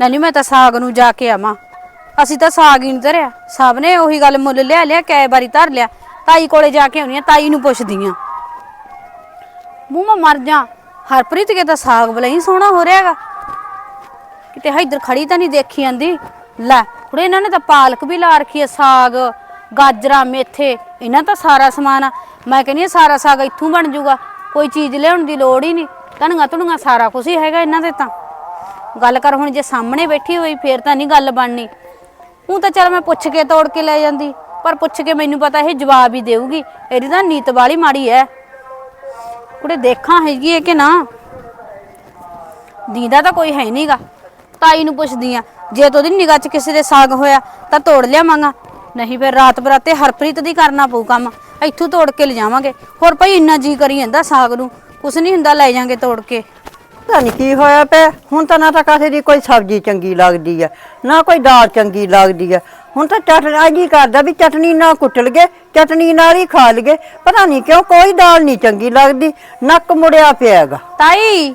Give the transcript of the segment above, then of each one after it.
ਨਹੀਂ ਮੈਂ ਤਾਂ ਸਾਗ ਨੂੰ ਜਾ ਕੇ ਆਵਾਂ। ਅਸੀਂ ਤਾਂ ਸਾਗ ਹੀ ਨਹੀਂ ਧਰਿਆ। ਸਭ ਨੇ ਉਹੀ ਗੱਲ ਮੁੱਲ ਲਿਆ ਲਿਆ, ਕਈ ਵਾਰੀ ਧਰ ਲਿਆ। ਤਾਈ ਕੋਲੇ ਜਾ ਕੇ ਆਉਣੀ ਆ ਤਾਈ ਨੂੰ ਪੁੱਛਦੀ ਆ ਮੂੰਹ ਮੈਂ ਮਰ ਜਾ। ਹਰਪ੍ਰੀਤ ਕੇ ਤਾਂ ਸਾਗ ਬਲਈ ਸੋਹਣਾ ਹੋ ਰਿਹਾਗਾ ਕਿਤੇ ਇੱਧਰ ਖੜੀ ਤਾਂ ਨਹੀਂ ਦੇਖੀ ਜਾਂਦੀ। ਲੈ ਕੁੜੇ ਇਹਨਾਂ ਨੇ ਤਾਂ ਪਾਲਕ ਵੀ ਲਾ ਰੱਖੀ ਹੈ ਸਾਗ, ਗਾਜਰਾਂ, ਮੇਥੇ, ਇਹਨਾਂ ਤਾਂ ਸਾਰਾ ਸਮਾਨ ਆ। ਮੈਂ ਕਹਿੰਦੀ ਹਾਂ, ਸਾਰਾ ਸਾਗ ਇੱਥੋਂ ਬਣ ਜਾਊਗਾ। ਕੋਈ ਚੀਜ਼ ਲਿਆਉਣ ਦੀ ਲੋੜ ਹੀ ਨਹੀਂ। ਧਨੀਆਂ ਧੁਨੀਆਂ ਸਾਰਾ ਕੁਝ ਹੀ ਹੈਗਾ ਇਹਨਾਂ ਦੇ ਤਾਂ। ਗੱਲ ਕਰ, ਹੁਣ ਜੇ ਸਾਹਮਣੇ ਬੈਠੀ ਹੋਈ, ਫੇਰ ਤਾਂ ਨਹੀਂ ਗੱਲ ਬਣਨੀ। ਉਹ ਤਾਂ ਚਲ ਮੈਂ ਪੁੱਛ ਕੇ ਤੋੜ ਕੇ ਲੈ ਜਾਂਦੀ, ਪਰ ਪੁੱਛ ਕੇ ਮੈਨੂੰ ਪਤਾ ਇਹ ਜਵਾਬ ਹੀ ਦੇਊਗੀ, ਇਹਦੀ ਤਾਂ ਨੀਤ ਵਾਲੀ ਮਾੜੀ ਐ। ਕੁੜੇ ਦੇਖਾਂ ਹੈਗੀ ਹੈ ਕਿ ਨਾ? ਦੀਦਾ ਤਾਂ ਕੋਈ ਹੈ ਨਹੀਂਗਾ ਤਾਈ ਨੂੰ ਪੁੱਛਦੀ ਆ, ਜੇ ਤੋਦੀ ਨਿਗਾਹ 'ਚ ਕਿਸੇ ਦੇ ਸਾਗ ਹੋਇਆ, ਤਾਂ ਤੋੜ ਲਿਆਵਾਂਗਾ। ਨਹੀਂ ਫਿਰ ਰਾਤ ਬਰਾਤੇ ਹਰਪ੍ਰੀਤ ਦੀ ਕਰਨਾ ਪਊ ਕੰਮ, ਇੱਥੋਂ ਤੋੜ ਕੇ ਲਿਜਾਵਾਂਗੇ। ਹੋਰ ਭਾਈ ਇੰਨਾ ਜੀ ਕਰੀ ਜਾਂਦਾ ਸਾਗ ਨੂੰ, ਕੁਛ ਨਹੀਂ ਹੁੰਦਾ ਲੈ ਜਾਾਂਗੇ ਤੋੜ ਕੇ। ਪਤਾ ਨਹੀਂ ਕੀ ਹੋਇਆ ਪਿਆ। ਹੁਣ ਤਾਂ ਨਾ ਤਾਂ ਕਾਸੇ ਦੀ ਕੋਈ ਸਬਜ਼ੀ ਚੰਗੀ ਲੱਗਦੀ ਆ ਨਾ ਕੋਈ ਦਾਲ ਚੰਗੀ ਲੱਗਦੀ ਆ। ਹੁਣ ਤਾਂ ਚਟਣਾ ਜੀ ਕਰਦਾ ਵੀ ਚਟਣੀ ਨਾਲ ਕੁੱਟ ਲਗੇ ਚਟਣੀ ਨਾਲ ਹੀ ਖਾ ਲਗੇ ਪਤਾ ਨਹੀਂ ਕਿਉਂ ਕੋਈ ਦਾਲ ਨਹੀਂ ਚੰਗੀ ਲੱਗਦੀ ਨੱਕ ਮੁੜਿਆ ਪਿਆਗਾ ਤਾਈ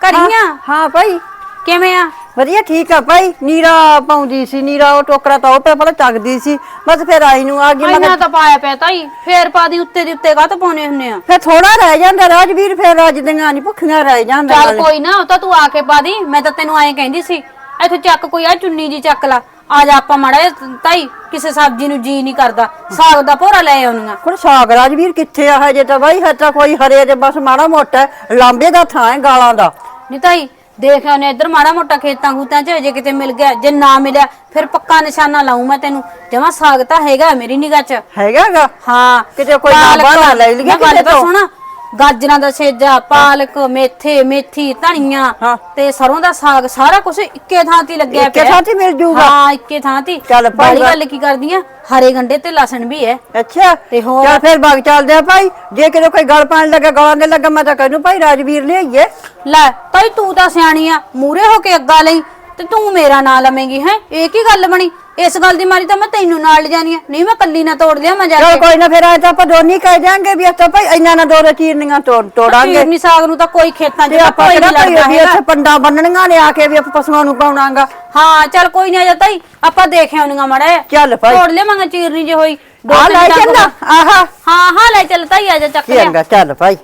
ਕਰੀਆਂ ਹਾਂ ਭਾਈ। ਕਿਵੇਂ ਆ? ਵਧੀਆ ਠੀਕ ਆ ਭਾਈ। ਨੀਰਾ ਪਾਉਂਦੀ ਸੀ ਨੀਰਾ ਉਹ ਟੋਕਰਾ ਤਾਂ ਉਹ ਪਿਆ ਪਹਿਲਾਂ ਚੱਕਦੀ ਸੀ। ਬਸ ਫਿਰ ਆਈ ਨੂੰ ਆ ਗਈ ਮੈਂ ਇੰਨਾ ਤਾਂ ਪਾਇਆ ਪਿਆ ਤਾਈ। ਫੇਰ ਪਾ ਦੀ ਉੱਤੇ ਦੀ ਉੱਤੇ ਕਾਹ ਤੋਂ ਪਾਉਨੇ ਹੁੰਨੇ ਆ? ਫਿਰ ਥੋੜਾ ਰਹਿ ਜਾਂਦਾ ਰਾਜਵੀਰ ਫਿਰ ਰੱਜਦੀਆਂ ਨਹੀਂ ਭੁੱਖੀਆਂ ਰਹਿ ਜਾਂਦਾ ਚੱਲ ਕੋਈ ਨਾ ਉਹ ਤਾਂ ਤੂੰ ਆ ਕੇ ਪਾ ਦੀ ਮੈਂ ਤਾਂ ਤੈਨੂੰ ਐਂ ਕਹਿੰਦੀ ਸੀ। ਇੱਥੇ ਚੱਕ ਕੋਈ ਆ ਚੁੰਨੀ ਜੀ ਚੱਕ ਲਾ। ਆ ਜਾ ਆਪਾਂ ਮਾੜਾ ਜਿਹਾ ਤਾਈ ਕਿਸੇ ਸਬਜ਼ੀ ਨੂੰ ਜੀ ਨਹੀਂ ਕਰਦਾ। ਸਾਗ ਦਾ ਭੋਰਾ ਲੈ ਆਉਣੀਆਂ। ਹੁਣ ਸਾਗ ਰਾਜਵੀਰ ਕਿੱਥੇ ਆ ਹਜੇ ਤਾਂ ਬਾਈ ਹਜੇ ਤਾਂ ਕੋਈ ਹਰੇ ਤੇ ਬਸ ਮਾੜਾ ਮੋਟਾ ਹੈ। ਲਾਂਬੇ ਦਾ ਥਾਂ ਹੈ ਗਾਲਾਂ ਦਾ। ਨਹੀਂ ਤਾਈ ਦੇਖ ਆਉਨੇ ਇੱਧਰ ਮਾੜਾ ਮੋਟਾ ਖੇਤਾਂ ਖੂਤਾਂ 'ਚ ਜੇ ਕਿਤੇ ਮਿਲ ਗਿਆ ਜੇ ਨਾ ਮਿਲਿਆ ਫਿਰ ਪੱਕਾ ਨਿਸ਼ਾਨਾ ਲਾਉਂ ਮੈਂ ਤੈਨੂੰ। ਜਮਾ ਸਾਗ ਤਾਂ ਹੈਗਾ ਮੇਰੀ ਨਿਗਾਹ 'ਚ। ਹੈਗਾਗਾ? ਹਾਂ। ਕਿਤੇ ਕੋਈ ਨਾ ਲੈ ਲਈਏ ਕਿਤੇ ਤੋਂ। ਸੁਣ ਗਾਜਰਾਂ ਦਾ ਛੇਜਾ ਪਾਲਕ ਮੇਥੇ ਮੇਥੀ ਧਨੀਆ ਹਾਂ। ਤੇ ਸਰੋਂ ਦਾ ਸਾਗ ਸਾਰਾ ਕੁਝ ਇੱਕੇ ਥਾਂ ਤੇ ਲੱਗਿਆ ਇੱਕੇ ਥਾਂ ਤੇ ਮਿਲ ਜੂਗਾ? ਹਾਂ ਇੱਕੇ ਥਾਂ ਤੇ। ਚੱਲ ਭਾਈ ਬਸ। ਗੱਲ ਕੀ ਕਰਦੀਆਂ ਹਰੇ ਗੰਡੇ ਤੇ ਲਸਣ ਵੀ ਹੈ ਅੱਛਾ ਤੇ ਹੋਰ? ਚੱਲ ਫਿਰ ਬਾਗ ਚੱਲਦੇ ਆ ਭਾਈ। ਜੇ ਕਿਤੇ ਕੋਈ ਗਲ ਪਾਣ ਲੱਗਾ ਗਾਲਾਂ ਦੇ ਲੱਗਾ ਮੈਂ ਤਾਂ ਕਹਿੰਨੂ ਭਾਈ ਰਾਜਵੀਰ ਲਿਆਈਏ। ਲੈ ਤਾਈ ਤੂੰ ਤਾਂ ਸਿਆਣੀ ਆ। ਮੂਰੇ ਹੋ ਕੇ ਅੱਗਾ ਲਈ ਤੇ ਤੂੰ ਮੇਰਾ ਨਾਂ ਲਵੇਂਗੀ ਹੈ? ਇਹ ਕੀ ਗੱਲ ਬਣੀ? ਇਸ ਗੱਲ ਦੀ ਮਾਰੀ ਤਾਂ ਮੈਂ ਤੈਨੂੰ ਨਾਲ ਲਿਜਾਣੀ ਆ। ਨਹੀਂ ਮੈਂ ਕੱਲੀ ਨਾ ਤੋੜ ਦਿਆਂ ਮੈਂ ਜਾ ਚਲ ਕੇ ਕੋਈ ਨਾ ਫਿਰ ਅੱਜ ਆਪਾਂ ਦੋਨੀ ਕਹਿ ਜਾਾਂਗੇ ਵੀ ਅਸੀਂ ਭਾਈ ਇੰਨਾ ਨਾ ਦੋ ਚੀਰਨੀਆਂ ਤੋੜ ਤੋੜਾਂਗੇ। ਚੀਰਨੀ ਸਾਗ ਨੂੰ ਤਾਂ ਕੋਈ ਖੇਤਾਂ 'ਚ ਤੇ ਆਪਾਂ ਕੋਈ ਕਿਹੜਾ ਲੜਦਾ ਵੀ ਇੱਥੇ ਪੰਡਾ ਬੰਨਣੀਆਂ ਨੇ ਆ ਕੇ ਵੀ ਆਪਾਂ ਪਸ਼ੂਆਂ ਨੂੰ ਪਾਉਣਾਗਾ। ਹਾਂ ਚੱਲ ਕੋਈ ਨਹੀਂ ਆ ਜਾ ਤਾਈ ਆਪਾਂ ਦੇਖ ਆਉਣੀਆਂ ਮੜਾ ਚੱਲ ਭਾਈ। ਤੋੜ ਲਿਆਵਾਂਗੇ ਚੀਰਨੀ ਜੇ ਹੋਈ। ਦੋ ਆ ਤਿੰਨ ਲੈ ਚੱਲ ਆਹਾ। ਹਾਂ ਹਾਂ ਲੈ ਚੱਲ ਤਾਈ ਆ ਜਾ ਚੱਕ ਲਿਆ। ਚੰਗਾ ਚੱਲ ਭਾਈ।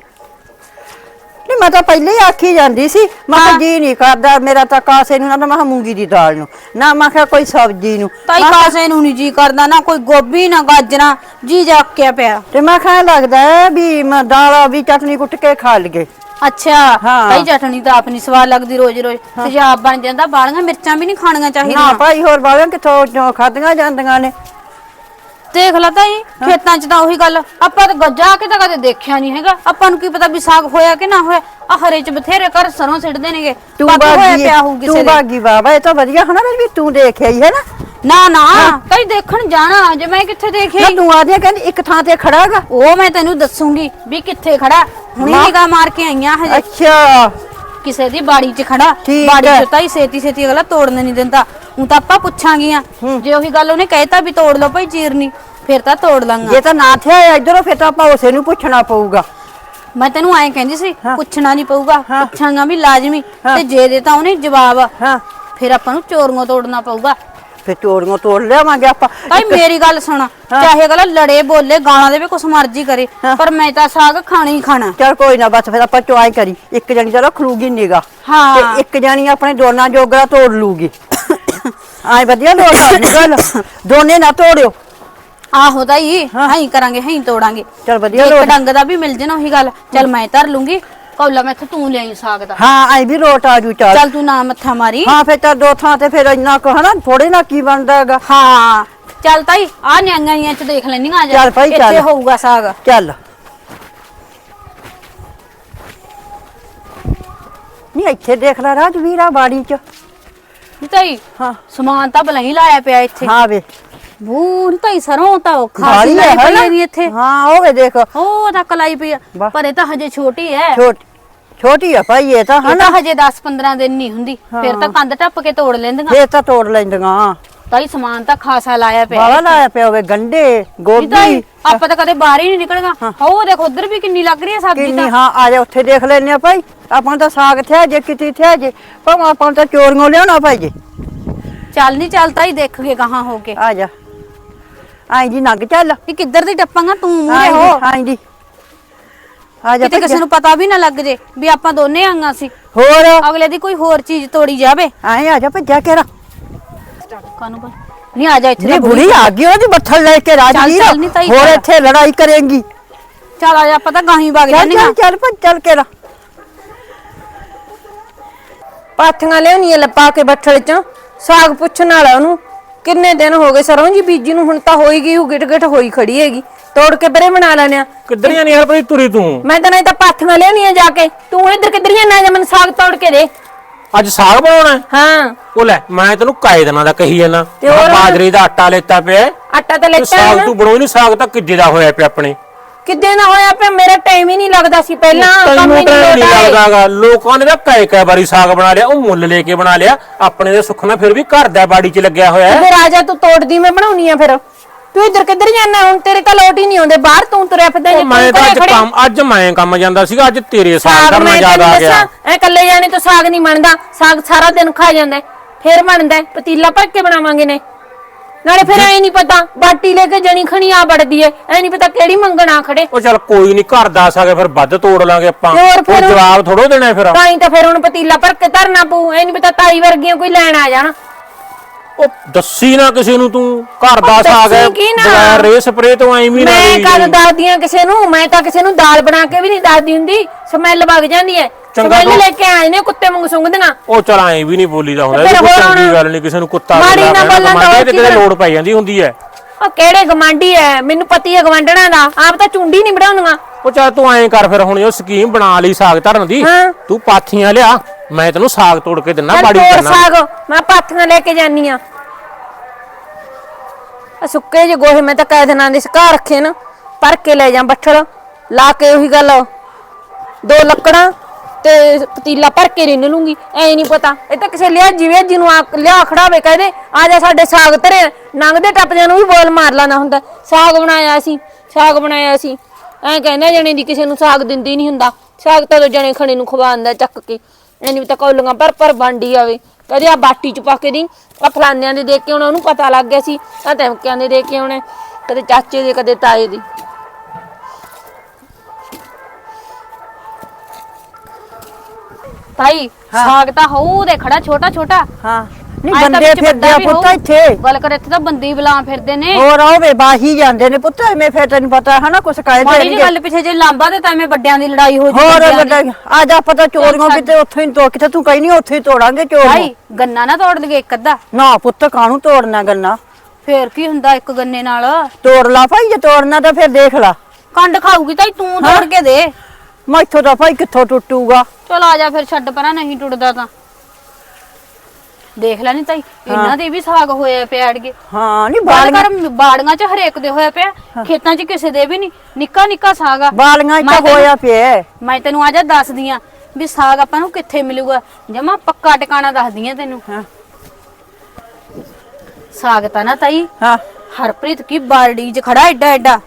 ਨਹੀਂ ਮੈਂ ਤਾਂ ਪਹਿਲੇ ਹੀ ਆਖੀ ਜਾਂਦੀ ਸੀ। ਮੈਂ ਕਿਹਾ ਜੀ ਨਹੀਂ ਕਰਦਾ ਮੇਰਾ ਤਾਂ ਕਾਸੇ ਨੂੰ ਨਾ ਤਾਂ ਮੈਂ ਕਿਹਾ ਮੂੰਗੀ ਦੀ ਦਾਲ ਨੂੰ। ਨਾ ਮੈਂ ਕਿਹਾ ਕੋਈ ਸਬਜ਼ੀ ਨੂੰ। ਤਾਈ ਕਾਸੇ ਨੂੰ ਨਹੀਂ ਜੀ ਕਰਦਾ ਨਾ ਕੋਈ ਗੋਭੀ ਨਾ ਗਾਜਰਾਂ ਜੀ ਜਾਕਿਆ ਪਿਆ। ਤੇ ਮੈਂ ਕਿਹਾ ਲੱਗਦਾ ਹੈ ਵੀ ਮੈਂ ਦਾਲ ਵੀ ਚਟਨੀ ਕੁੱਟ ਕੇ ਖਾ ਲਈਏ। ਅੱਛਾ ਹਾਂ। ਤਾਈ ਚਟਣੀ ਤਾਂ ਆਪ ਨਹੀਂ ਸਵਾਦ ਲੱਗਦੀ ਰੋਜ਼ ਰੋਜ਼ ਤੇਜ਼ਾਬ ਬਣ ਜਾਂਦਾ ਬਾਲੀਆਂ ਮਿਰਚਾਂ ਵੀ ਨਹੀਂ ਖਾਣੀਆਂ ਨਾ ਚਾਹੀਦੀਆਂ ਭਾਈ ਹੋਰ ਬਾਲਾਂ ਕਿੱਥੋਂ ਖਾਧੀਆਂ ਜਾਂਦੀਆਂ ਨੇ। ਦੇਖ ਲਾ ਤਾਈ ਖੇਤਾਂ 'ਚ ਤਾਂ ਉਹੀ ਗੱਲ ਆਪਾਂ ਤਾਂ ਗੱਜਾ ਕੇ ਤਾਂ ਕਦੇ ਦੇਖਿਆ ਨਹੀਂ ਹੈਗਾ। ਆਪਾਂ ਨੂੰ ਕੀ ਪਤਾ ਵੀ ਸਾਗ ਹੋਇਆ ਕਿ ਨਾ ਹੋਇਆ ਆ ਹਰੇ 'ਚ ਬਥੇਰੇ ਘਰ ਸਰੋਂ ਸਿੱਟਦੇ ਨੇਗੇ ਤੂੰ ਬਾਕੀ ਹੋਇਆ ਬਾਗੀ ਪਿਆ ਹੋਊ ਕਿਸੇ ਤੂੰ ਦੇ। ਬਾਗੀ ਬਾਬਾ ਇਹ ਤਾਂ ਵਧੀਆ ਹਨਾ ਵੀ ਤੂੰ ਦੇਖਿਆ ਹੀ ਹੈ ਨਾ। ਨਾ ਨਾ ਤਾਈ ਦੇਖਣ ਜਾਣਾ ਜੇ ਮੈਂ ਕਿੱਥੇ ਦੇਖਿਆ ਨਾ ਈ? ਤੂੰ ਆਦੇ ਕਹਿੰਦੀ ਇੱਕ ਥਾਂ ਤੇ ਖੜਾਗਾ ਉਹ ਮੈਂ ਤੈਨੂੰ ਦੱਸੂਗੀ ਵੀ ਕਿੱਥੇ ਖੜਾ। ਹੁਣੇ ਨਿਗਾਹ ਮਾਰ ਕੇ ਆਈਆਂ ਹਜੇ। ਅੱਛਾ। ਕਿਸੇ ਦੀ ਬਾੜੀ 'ਚ ਖੜਾ ਠੀਕ ਬਾੜੀ ਹੈ। 'ਚ ਤਾਂ ਹੀ ਛੇਤੀ ਛੇਤੀ ਅਗਲਾ ਤੋੜਨ ਨਹੀਂ ਦਿੰਦਾ। ਹੁਣ ਤਾਂ ਆਪਾਂ ਪੁੱਛਾਂਗੀਆਂ ਜੇ ਉਹੀ ਗੱਲ ਉਹਨੇ ਕਹਿਤਾ ਵੀ ਤੋੜ ਲਓ ਭਾਈ ਚੀਰਨੀ ਫਿਰ ਤਾਂ ਤੋੜ ਲਾਂਗਾ। ਜੇ ਤਾਂ ਨਾ ਥਿਆ ਇਧਰੋਂ ਫਿਰ ਤਾਂ ਆਪਾਂ ਉਸੇ ਨੂੰ ਪੁੱਛਣਾ ਪਊਗਾ। ਮੈਂ ਤੈਨੂੰ ਐਂ ਕਹਿੰਦੀ ਸੀ ਪੁੱਛਣਾ ਨਹੀਂ ਪਊਗਾ ਹਾਂ। ਪੁੱਛਾਂਗਾ ਵੀ ਲਾਜ਼ਮੀ ਹਾਂ। ਤੇ ਜੇ ਦੇ ਤਾਂ ਉਹਨੇ ਜਵਾਬ। ਹਾਂ। ਫਿਰ ਆਪਾਂ ਨੂੰ ਚੋਰੀਆਂ ਤੋੜਨਾ ਪਊਗਾ। ਫਿਰ ਚੋਰੀਆਂ ਤੋੜ ਲਿਆਵਾਂਗੇ ਆਪਾਂ। ਭਾਈ ਮੇਰੀ ਗੱਲ ਸੁਣ ਚਾਹੇ ਅਗਲਾ ਲੜੇ ਬੋਲੇ ਗਾਲਾਂ ਦੇ ਵੀ ਕੁਛ ਮਰਜ਼ੀ ਕਰੇ ਪਰ ਮੈਂ ਤਾਂ ਸਾਗ ਖਾਣਾ ਹੀ ਖਾਣਾ। ਚਲ ਕੋਈ ਨਾ ਬਸ ਫਿਰ ਆਪਾਂ ਚੁਆਈ ਕਰੀ। ਇੱਕ ਜਣੀ ਚਲੋ ਖਲੂਗੀ ਨਿਗਾ ਹਾਂ। ਤੇ ਇੱਕ ਜਣੀ ਆਪਣੇ ਦੋਨਾਂ ਜੋਗਰਾ ਤੋੜ ਲੂਗੀ। ਆਏ ਵਧੀਆ ਲੋੜ ਸਾਡੀ ਗੱਲ। ਦੋਨੇ ਨਾ ਤੋੜਿਓ। ਆਹੋ ਤਾਈ ਹਾਂ। ਹੀ ਕਰਾਂਗੇ ਹਾਂ ਤੋੜਾਂਗੇ। ਚੱਲ ਵਧੀਆ ਇੱਕ ਲੋਟ। ਡੰਗ ਦਾ ਵੀ ਮਿਲ ਜੇ ਨਾ ਉਹੀ ਗੱਲ ਚੱਲ ਮੈਂ ਧਰ ਲੂੰਗੀ। ਕੌਲਾ ਮੈਂ ਇੱਥੇ ਤੂੰ ਲਿਆਈ ਸਾਗ ਦਾ। ਹਾਂ ਆਈ ਵੀ ਰੋਟ ਆ ਜੂ ਚੱਲ ਚੱਲ ਤੂੰ ਨਾ ਮੱਥਾ ਮਾਰੀ। ਹਾਂ ਫਿਰ ਤਾਂ ਦੋ ਥਾਂ ਤੇ ਫਿਰ ਇੰਨਾ ਕੁ ਹਨਾ ਥੋੜੇ ਨਾ ਕੀ ਬਣਦਾ ਹੈਗਾ। ਹਾਂ। ਚੱਲ ਤਾਈ ਆ ਨਿਆਂਗਾਂ ਚ ਦੇਖ ਲੈਣੀਆਂ ਆ ਜਾ। ਚੱਲ ਭਾਈ, ਚੱਲ। ਇੱਥੇ ਹੋਊਗਾ ਸਾਗ। ਚੱਲ। ਨਹੀਂ ਇੱਥੇ ਦੇਖ ਲੈ ਰਾਜਵੀਰਾ ਬਾੜੀ ਚ। ਨੀ ਤਾਈ ਹਾਂ। ਸਮਾਨ ਤਾਂ ਬਲਹੀਂ ਲਾਇਆ ਪਿਆ ਇੱਥੇ। ਹਾਂ ਵੇ। ਬੂਰ ਤਾਈ ਸਰੋਂ ਤਾਂ ਉਹ ਖਾਸੀ ਬਾੜੀ ਲਾਈ ਹੈ ਪਈ ਨਾ ਹੈ ਨੀ ਇੱਥੇ। ਹਾਂ ਉਹ ਵੇ ਦੇਖ। ਉਹ ਤਾਂ ਕਲਾਈ ਪਈ ਆ। ਵਾਹ। ਪਰ ਇਹ ਤਾਂ ਹਜੇ ਛੋਟੀ ਹੈ। ਛੋਟੀ ਛੋਟੀ ਆ ਭਾਈ ਇਹ ਤਾਂ ਇਹ ਹਨਾ। ਤਾਂ ਹਜੇ 10 15 ਦਿਨ ਨਹੀਂ ਹੁੰਦੀ। ਫਿਰ ਤਾਂ ਕੰਧ ਟੱਪ ਕੇ ਤੋੜ ਲੈਂਦੀਆਂ। ਫੇਰ ਤਾਂ ਤੋੜ ਲੈਂਦੀਆਂ। ਤਾਈ ਸਮਾਨ ਤਾਂ ਖਾਸਾ ਲਾਇਆ ਪਿਆ ਬਾਵਾ ਲਾਇਆ ਪਿਆ ਹੋਵੇ ਗੰਡੇ ਤਾਈ ਗੋਭੀ ਆਪਾਂ ਤਾਂ ਕਦੇ ਬਾਹਰ ਹੀ ਨਹੀਂ ਨਿਕਲਗਾ ਹੋ। ਦੇਖ ਉਧਰ ਵੀ ਕਿੰਨੀ ਲੱਗ ਰਹੀ ਹੈ ਸਬਜ਼ੀ ਕਿੰਨੀ ਤਾਂ। ਹਾਂ ਆ ਜਾ ਉੱਥੇ ਦੇਖ ਲੈਨੇ ਆ ਭਾਈ। ਆਪਾਂ ਨੂੰ ਤਾਂ ਸਾਗ ਥਿਆ ਜੇ ਕਿਤੇ ਥਿਆ ਜੇ ਭਾਵੇਂ ਆਪਾਂ ਨੂੰ ਤਾਂ ਚੋਰੀਆਂ ਲਿਆਉਣਾ ਭਾਈ ਜੀ। ਚੱਲ ਨਹੀਂ ਚੱਲਦਾ ਹੀ ਦੇਖ ਕੇ ਕਹਾਂ ਹੋ ਕੇ। ਆ ਜਾ। ਆਈ ਜੀ ਨੰਗ ਚੱਲ। ਇਹ ਕਿੱਧਰ ਦੀ ਟੱਪਾਂਗਾ ਤੂੰ ਮੂਰੇ ਹੋ। ਆਈ ਜੀ। ਆ ਜਾ ਕਿਤੇ ਕਿਸੇ ਨੂੰ ਪਤਾ ਵੀ ਨਾ ਲੱਗ ਜੇ ਵੀ ਆਪਾਂ ਦੋਨੇ ਆਂਗਾ ਸੀ। ਹੋਰ? ਅਗਲੇ ਦੀ ਕੋਈ ਹੋਰ ਚੀਜ਼ ਤੋੜੀ ਜਾਵੇ। ਆਏ ਆ ਜਾ ਭੱਜਾ ਕੇ ਰਾ ਕਾਨੂੰ ਪਰ ਨਹੀਂ ਆ ਜਾ ਇੱਥੇ ਨਹੀਂ ਬੁੜੀ ਆ ਗਈ ਉਹਦੀ ਬੱਠਲ ਲੈ ਕੇ ਰਾਜਵੀਰ। ਚੱਲ ਨੀ ਤਾਈ ਹੋਰ। ਇੱਥੇ ਲੜਾਈ ਕਰੇਂਗੀ। ਚੱਲ ਆ ਜਾ ਆਪਾਂ ਤਾਂ ਗਾਹੀਂ ਵਗ ਜਾਂਦੇ ਚੱਲ ਚੱਲ ਭੱਜ ਚੱਲ ਕੇ ਰਾ ਪਾਥੀਆਂ ਲਿਆਉਣੀਆਂ ਲੱਪਾ ਕੇ ਬੱਠਲ ਚ। ਸਾਗ ਪੁੱਛਣ ਵਾਲਾ ਉਹਨੂੰ। ਕਿੰਨੇ ਦਿਨ ਹੋ ਗਏ ਸਰੋਂ ਜੀ ਬੀਜੀ ਨੂੰ ਹੁਣ ਤਾਂ ਹੋਈ ਗਈ ਉਹ ਗਿਟ ਗਿਟ ਹੋਈ ਖੜੀ ਹੈਗੀ। ਤੋੜ ਕੇ ਪਰੇ ਬਣਾ ਲੈਣੇ ਆ। ਜਾਨੀ ਹਰਪ੍ਰੀਤ ਤੁਰੀ ਤੂੰ? ਮੈਂ ਤਾਂ ਨਹੀਂ ਤਾਂ ਪਾਥੀਆਂ ਲਿਆਉਣੀਆਂ ਜਾ ਕੇ। ਤੂੰ ਇੱਧਰ ਕਿੱਧਰ ਜਾਣਾ ਜਾ ਮੈਨੂੰ ਸਾਗ ਤੋੜ ਕੇ ਦੇ। ਅੱਜ ਸਾਗ ਬਣਾਉਣਾ ਹੈ? ਹਾਂ। ਉਹ ਲੈ ਮੈਂ ਤੈਨੂੰ ਕਾਏ ਦਿਨਾਂ ਦਾ ਕਹੀ ਜਾਣਾ ਤੇ ਹੋਰ? ਬਾਜਰੇ ਦਾ ਆਟਾ ਲੈਤਾ ਪਿਆ ਹੈ। ਆਟਾ ਤਾਂ ਤੇ ਲੈਤਾ ਸਾਗ ਤੂੰ ਬਣਾਉ ਨਹੀਂ ਸਾਗ ਤਾਂ ਕਿੱਜੇ ਦਾ ਹੋਇਆ ਪਿਆ ਆਪਣੇ। ਕਿੱਦੇ ਨਾ ਹੋਇਆ ਪਿਆ? ਮੇਰਾ ਟਾਈਮ ਹੀ ਨਹੀਂ ਲੱਗਦਾ ਸੀ ਪਹਿਲਾਂ। ਕੰਮ ਹੀ ਤਾਂ ਨਹੀਂ ਲੱਗਦਾਗਾ ਲੋਕਾਂ ਨੇ ਤਾਂ ਕਾਏ ਕਾਏ ਵਾਰੀ ਸਾਗ ਬਣਾ ਲਿਆ ਉਹ ਮੁੱਲ ਲੈ ਕੇ ਬਣਾ ਲਿਆ। ਆਪਣੇ ਦੇ ਸੁੱਖ ਨਾਲ ਫਿਰ ਵੀ ਘਰ ਦਾ ਬਾੜੀ 'ਚ ਲੱਗਿਆ ਹੋਇਆ ਹੈ। ਫਿਰ ਰਾਜਾ ਤੂੰ ਤੋੜਦੀ ਮੈਂ ਬਣਾਉਣੀ ਆ ਫਿਰ। ਤੂੰ ਇੱਧਰ ਕਿੱਧਰ ਜਾਣਾ ਹੁਣ? ਤੇਰੇ ਤਾਂ ਲੋਟ ਹੀ ਨਹੀਂ ਆਉਂਦੇ। ਬਾਹਰ ਤੂੰ ਤੁਰਿਆ ਫਿਰਦਾ ਜੇ ਮੈਂ ਤੂੰ ਤਾਂ ਅੱਜ। ਕੰਮ ਅੱਜ ਮੈਂ ਕੰਮ ਜਾਂਦਾ ਸੀਗਾ ਅੱਜ ਤੇਰੇ ਸਾਗ ਮੈਂ ਯਾਦ ਤੈਨੂੰ ਆ ਗਿਆ ਐ ਕੱਲੇ ਜਾਣੇ ਤੋਂ ਸਾਗ ਨਹੀਂ ਬਣਦਾ। ਸਾਗ ਸਾਰਾ ਦਿਨ ਖਾ ਜਾਂਦਾ ਫੇਰ ਬਣਦਾ ਪਤੀਲਾ ਭਰ ਕੇ ਬਣਾਵਾਂਗੇ ਨੇ। ਨਾਲੇ ਫਿਰ ਐ ਨਹੀਂ ਪਤਾ ਬਾਟੀ ਲੈ ਕੇ ਜਣੀ ਖਣੀ ਆ ਵੜਦੀ ਐ ਐ ਨਹੀਂ ਪਤਾ ਕਿਹੜੀ ਮੰਗਣ ਖੜੇ ਉਹ ਚੱਲ ਕੋਈ ਨਹੀਂ ਘਰ ਦਾ ਸਾਗ ਹੈ, ਫਿਰ ਵੱਧ ਤੋੜ ਲਾਂਗੇ ਆਪਾਂ ਹੋਰ ਉਹ ਫਿਰ? ਜਵਾਬ ਥੋੜੋ ਦੇਣਾ ਹੈ ਫਿਰ ਤਾਂ ਹੀ ਤਾਂ ਫਿਰ ਹੁਣ ਪਤੀਲਾ ਭਰ ਕੇ ਧਰਨਾ ਪਊ ਐ ਨਹੀਂ ਪਤਾ ਤਾਈ ਵਰਗੀਆਂ ਕੋਈ ਲੈਣ ਆ ਜਾਣਾ ਉਹ ਦੱਸੀ ਨਾ ਕਿਸੇ ਨੂੰ ਤੂੰ ਘਰ ਦਾ ਸਾਗ ਹੈ? ਬਗੈਰ ਰੇ ਸਪਰੇ ਤੋਂ ਐਵੇਂ ਹੀ ਨਾ ਮੈਂ ਕਦ ਜਾਈਂ। ਦੱਸਦੀ ਆ ਕਿਸੇ ਨੂੰ ਮੈਂ ਤਾਂ ਕਿਸੇ ਨੂੰ ਦਾਲ ਬਣਾ ਕੇ ਵੀ ਨਹੀਂ ਦੱਸਦੀ ਹੁੰਦੀ ਸਮੈਲ ਵਗ ਜਾਂਦੀ ਐ ਚੰਗਾ ਸਮੈਲ ਤੂੰ- ਲੈ ਕੇ ਆਏ ਨੇ ਕੁੱਤੇ ਵਾਂਗ ਸੁੰਘਦੀਆਂ ਉਹ ਚਲ ਐ ਵੀ ਨਹੀਂ ਬੋਲੀਦਾ ਹੁੰਦਾ ਇਹ ਕੋਈ ਚੰਗੀ ਗੱਲ ਨਹੀਂ ਕਿਸੇ ਨੂੰ ਕੁੱਤਾ ਮਾੜੀ ਨਾ ਬੋਲਣ ਦਾ ਤੇ ਕਿਤੇ? ਲੋੜ ਪੈ ਜਾਂਦੀ ਹੁੰਦੀ ਹੈ ਉਹ ਕਿਹੜੇ ਗਵਾਂਢੀ ਐ? ਮੈਨੂੰ ਪਤੀ ਐ ਗਵਾਂਢਣਾ ਦਾ। ਆਪ ਤਾਂ ਚੁੰਡੀ ਨਹੀਂ ਬਣਾਉਂਦੀਆਂ। ਉਹ ਚੱਲ ਤੂੰ ਐਂ ਕਰ ਫਿਰ ਹੁਣ ਇਹ ਸਕੀਮ ਬਣਾ ਲਈ ਸਾਗ ਧਰਨ ਦੀ। ਤੂੰ ਪਾਥੀਆਂ ਲਿਆ ਮੈਂ ਤੈਨੂੰ ਸਾਗ ਤੋੜ ਕੇ ਦਿੰਨਾ ਬਾੜੀ ਕਰਨਾ। ਸਾਗ ਮੈਂ ਪਾਥੀਆਂ ਲੈ ਕੇ ਜਾਨੀ ਆ। ਆ ਸੁੱਕੇ ਜੇ ਗੋਹੇ ਮੈਂ ਤਾਂ ਕਹਿ ਦਿਨਾਂ ਦੇ ਸਕਾ ਰੱਖੇ ਨਾ ਪਰ ਕੇ ਲੈ ਜਾ ਬੱਠਲ। ਲਾ ਕੇ ਉਹੀ ਗੱਲ ਦੋ ਲੱਕੜਾਂ ਤੇ ਪਤੀਲਾ ਭਰ ਕੇ ਰਿੰਨ ਲੂੰਗੀ, ਐ ਨਹੀਂ ਪਤਾ। ਇਹ ਤਾਂ ਕਿਸੇ ਲਿਆ ਜਿਵੇਂ ਜਿਹਨੂੰ ਆ ਲਿਆ ਖੜਾਵੇ ਕਹਦੇ, ਆ ਜਾ ਸਾਡੇ ਸਾਗ ਧਰੇ। ਨੰਗਦੇ ਟੱਪਦਿਆਂ ਨੂੰ ਵੀ ਬੋਲ ਮਾਰ ਲਾਣਾ ਹੁੰਦਾ। ਸਾਗ ਬਣਾਇਆ ਸੀ, ਸਾਗ ਬਣਾਇਆ ਸੀ। ਐ ਕਹਿੰਦੇ ਜਣੇ ਦੀ ਕਿਸੇ ਨੂੰ ਸਾਗ ਦਿੰਦੀ ਨਹੀਂ ਹੁੰਦਾ। ਸਾਗ ਤਾਂ ਦੋ ਜਣੇ ਖਣੇ ਨੂੰ ਖਵਾਉਂਦਾ ਚੱਕ ਕੇ। ਐਨੀ ਵੀ ਤਾਂ ਕੌਲੀਆਂ ਪਰ ਪਰ ਬਾਂਡੀ ਆਵੇ ਕਦੇ ਆ ਬਾਟੀ ਚ ਪਾ ਕੇ ਦੀ ਆ ਫਲਾਨਿਆਂ ਦੇ ਦੇ ਕੇ ਆਉਣਾ, ਉਹਨੂੰ ਪਤਾ ਲੱਗ ਗਿਆ ਸੀ। ਆ ਧਮਕਿਆਂ ਦੇ ਦੇ ਕੇ ਆਉਣੇ, ਕਦੇ ਚਾਚੇ ਦੇ, ਕਦੇ ਤਾਏ ਦੇ। ਤਾਈ ਸਾਗ ਤਾਂ ਹੋਊ ਦੇ ਖੜਾ ਛੋਟਾ ਛੋਟਾ। ਹਾਂ। ਨਹੀਂ ਬੰਦੇ ਫਿਰਦੇ ਆ ਪੁੱਤ। ਇੱਥੇ। ਗੱਲ ਕਰ ਇੱਥੇ ਤਾਂ ਬੰਦੀ ਬਲਾਂ ਫਿਰਦੇ ਨੇ। ਹੋਰ ਆਵੇ ਬਾਹੀ ਜਾਂਦੇ ਨੇ ਪੁੱਤ ਐਵੇਂ ਫਿਰ ਤੈਨੂੰ ਪਤਾ ਹੈ ਨਾ ਕੁਛ ਕਾਇਦੇ ਮਾੜੀ ਜੀ ਗੱਲ ਪਿੱਛੇ ਜੇ ਲਾਂਬਾ ਤੇ ਤਾਂ ਐਵੇਂ ਵੱਡਿਆਂ ਦੀ ਲੜਾਈ ਹੋ ਹੋਰ ਦੀ। ਵੱਡਾ ਆ ਜਾ ਪਤਾ ਚੋਰੀਆਂ ਕਿਤੇ ਉੱਥੋਂ ਹੀ ਤੋੜ ਕਿਤੇ ਤੂੰ ਕਹੀ ਨਹੀਂ ਉੱਥੇ ਹੀ ਤੋੜਾਂਗੇ ਚੋਰ। ਤਾਈ ਗੰਨਾ ਨਾ ਤੋੜ ਲਈਏ ਇੱਕ ਅੱਧਾ। ਨਾ ਪੁੱਤ ਕਾਹਨੂੰ ਤੋੜਨਾ ਗੰਨਾ? ਫੇਰ ਕੀ ਹੁੰਦਾ ਇੱਕ ਗੰਨੇ ਨਾਲ? ਤੋੜ ਲਾ ਭਾਈ ਜੇ ਤੋੜਨਾ ਤਾਂ ਫਿਰ ਦੇਖ ਲਾ। ਕੰਡ ਖਾਊਗੀ ਤਾਈ ਤੂੰ ਤੋੜ ਕੇ ਦੇ। ਮੈਥੋਂ ਤਾਂ ਭਾਈ ਕਿੱਥੋਂ ਟੁੱਟੂਗਾ? ਚਲ ਆ ਜਾ ਫਿਰ ਛੱਡ ਪਰਾਂ ਨਹੀਂ ਟੁੱਟਦਾ ਤਾਂ। ਦੇਖ ਲੈ ਨਹੀਂ ਤਾਈ ਇਹਨਾਂ ਦੇ ਵੀ ਸਾਗ ਹੋਏ ਪਿਆ ਅੜਗੇ ਹਾਂ ਨਹੀਂ ਬਾਲ ਬਾਲੀਆਂ ਕਰ ਬਾੜੀਆਂ 'ਚ ਹਰੇਕ ਦੇ ਹੋਇਆ ਪਿਆ ਖੇਤਾਂ 'ਚ ਕਿਸੇ ਦੇ ਵੀ ਨਹੀਂ ਨਿੱਕਾ ਨਿੱਕਾ ਸਾਗ ਆ। ਬਾਲੀਆਂ ਮੈਂ ਇੱਥੇ ਤੈਨੂੰ- ਹੋਇਆ ਪਿਆ। ਹੈ। ਮੈਂ ਤੈਨੂੰ ਆ ਜਾ ਦੱਸਦੀ ਆ ਵੀ ਸਾਗ ਆਪਾਂ ਨੂੰ ਕਿੱਥੇ ਮਿਲੂਗਾ। ਜਮਾ ਪੱਕਾ ਟਿਕਾਣਾ ਦੱਸਦੀ ਆ ਤੈਨੂੰ। ਹਾਂ। ਸਾਗ ਤਾਂ ਨਾ ਤਾਈ ਹਾਂ। ਹਰਪ੍ਰੀਤ ਕੀ ਬਾਰਡੀ 'ਚ ਖੜਾ ਐਡਾ ਐਡਾ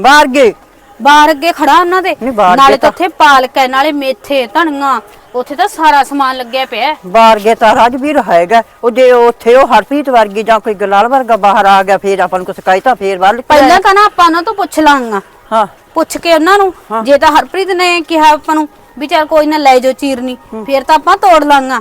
ਬਾਹਰ ਗਏ। ਬਾਹਰ ਅੱਗੇ ਖੜਾ ਉਹਨਾਂ ਦੇ। ਨਹੀਂ, ਬਾਹਰ ਨਾਲੇ ਅੱਗੇ ਤਾਂ ਉੱਥੇ ਪਾਲਕ ਹੈ ਨਾਲੇ ਮੇਥੇ ਧਨੀਆਂ ਉੱਥੇ ਤਾਂ ਸਾਰਾ ਸਮਾਨ ਲੱਗਿਆ ਪਿਆ ਹੈ। ਬਾਹਰ ਗਏ ਤਾਂ ਰਾਜਵੀਰ ਹੈਗਾ। ਉਹ ਜੇ ਉੱਥੇ ਉਹ ਹਰਪ੍ਰੀਤ ਵਰਗੀ ਜਾਂ ਕੋਈ ਗਲਾਲ ਵਰਗਾ ਬਾਹਰ ਆ ਗਿਆ ਫੇਰ ਆਪਾਂ ਨੂੰ ਕੁਛ ਕਹਿਤਾ ਫੇਰ ਵੱਲ ਪਹਿਲਾਂ ਤਾਂ ਨਾ ਆਪਾਂ ਉਹਨਾਂ ਤੋਂ ਪੁੱਛ ਲਾਂਗਾ। ਹਾਂ। ਪੁੱਛ ਕੇ ਉਹਨਾਂ ਨੂੰ। ਜੇ ਤਾਂ ਹਰਪ੍ਰੀਤ ਨੇ ਕਿਹਾ ਆਪਾਂ ਨੂੰ ਵੀ ਚੱਲ ਕੋਈ ਨਾ ਲੈ ਜਾਓ ਚੀਰਨੀ ਫੇਰ ਤਾਂ ਆਪਾਂ ਤੋੜ ਲਾਂਗਾ।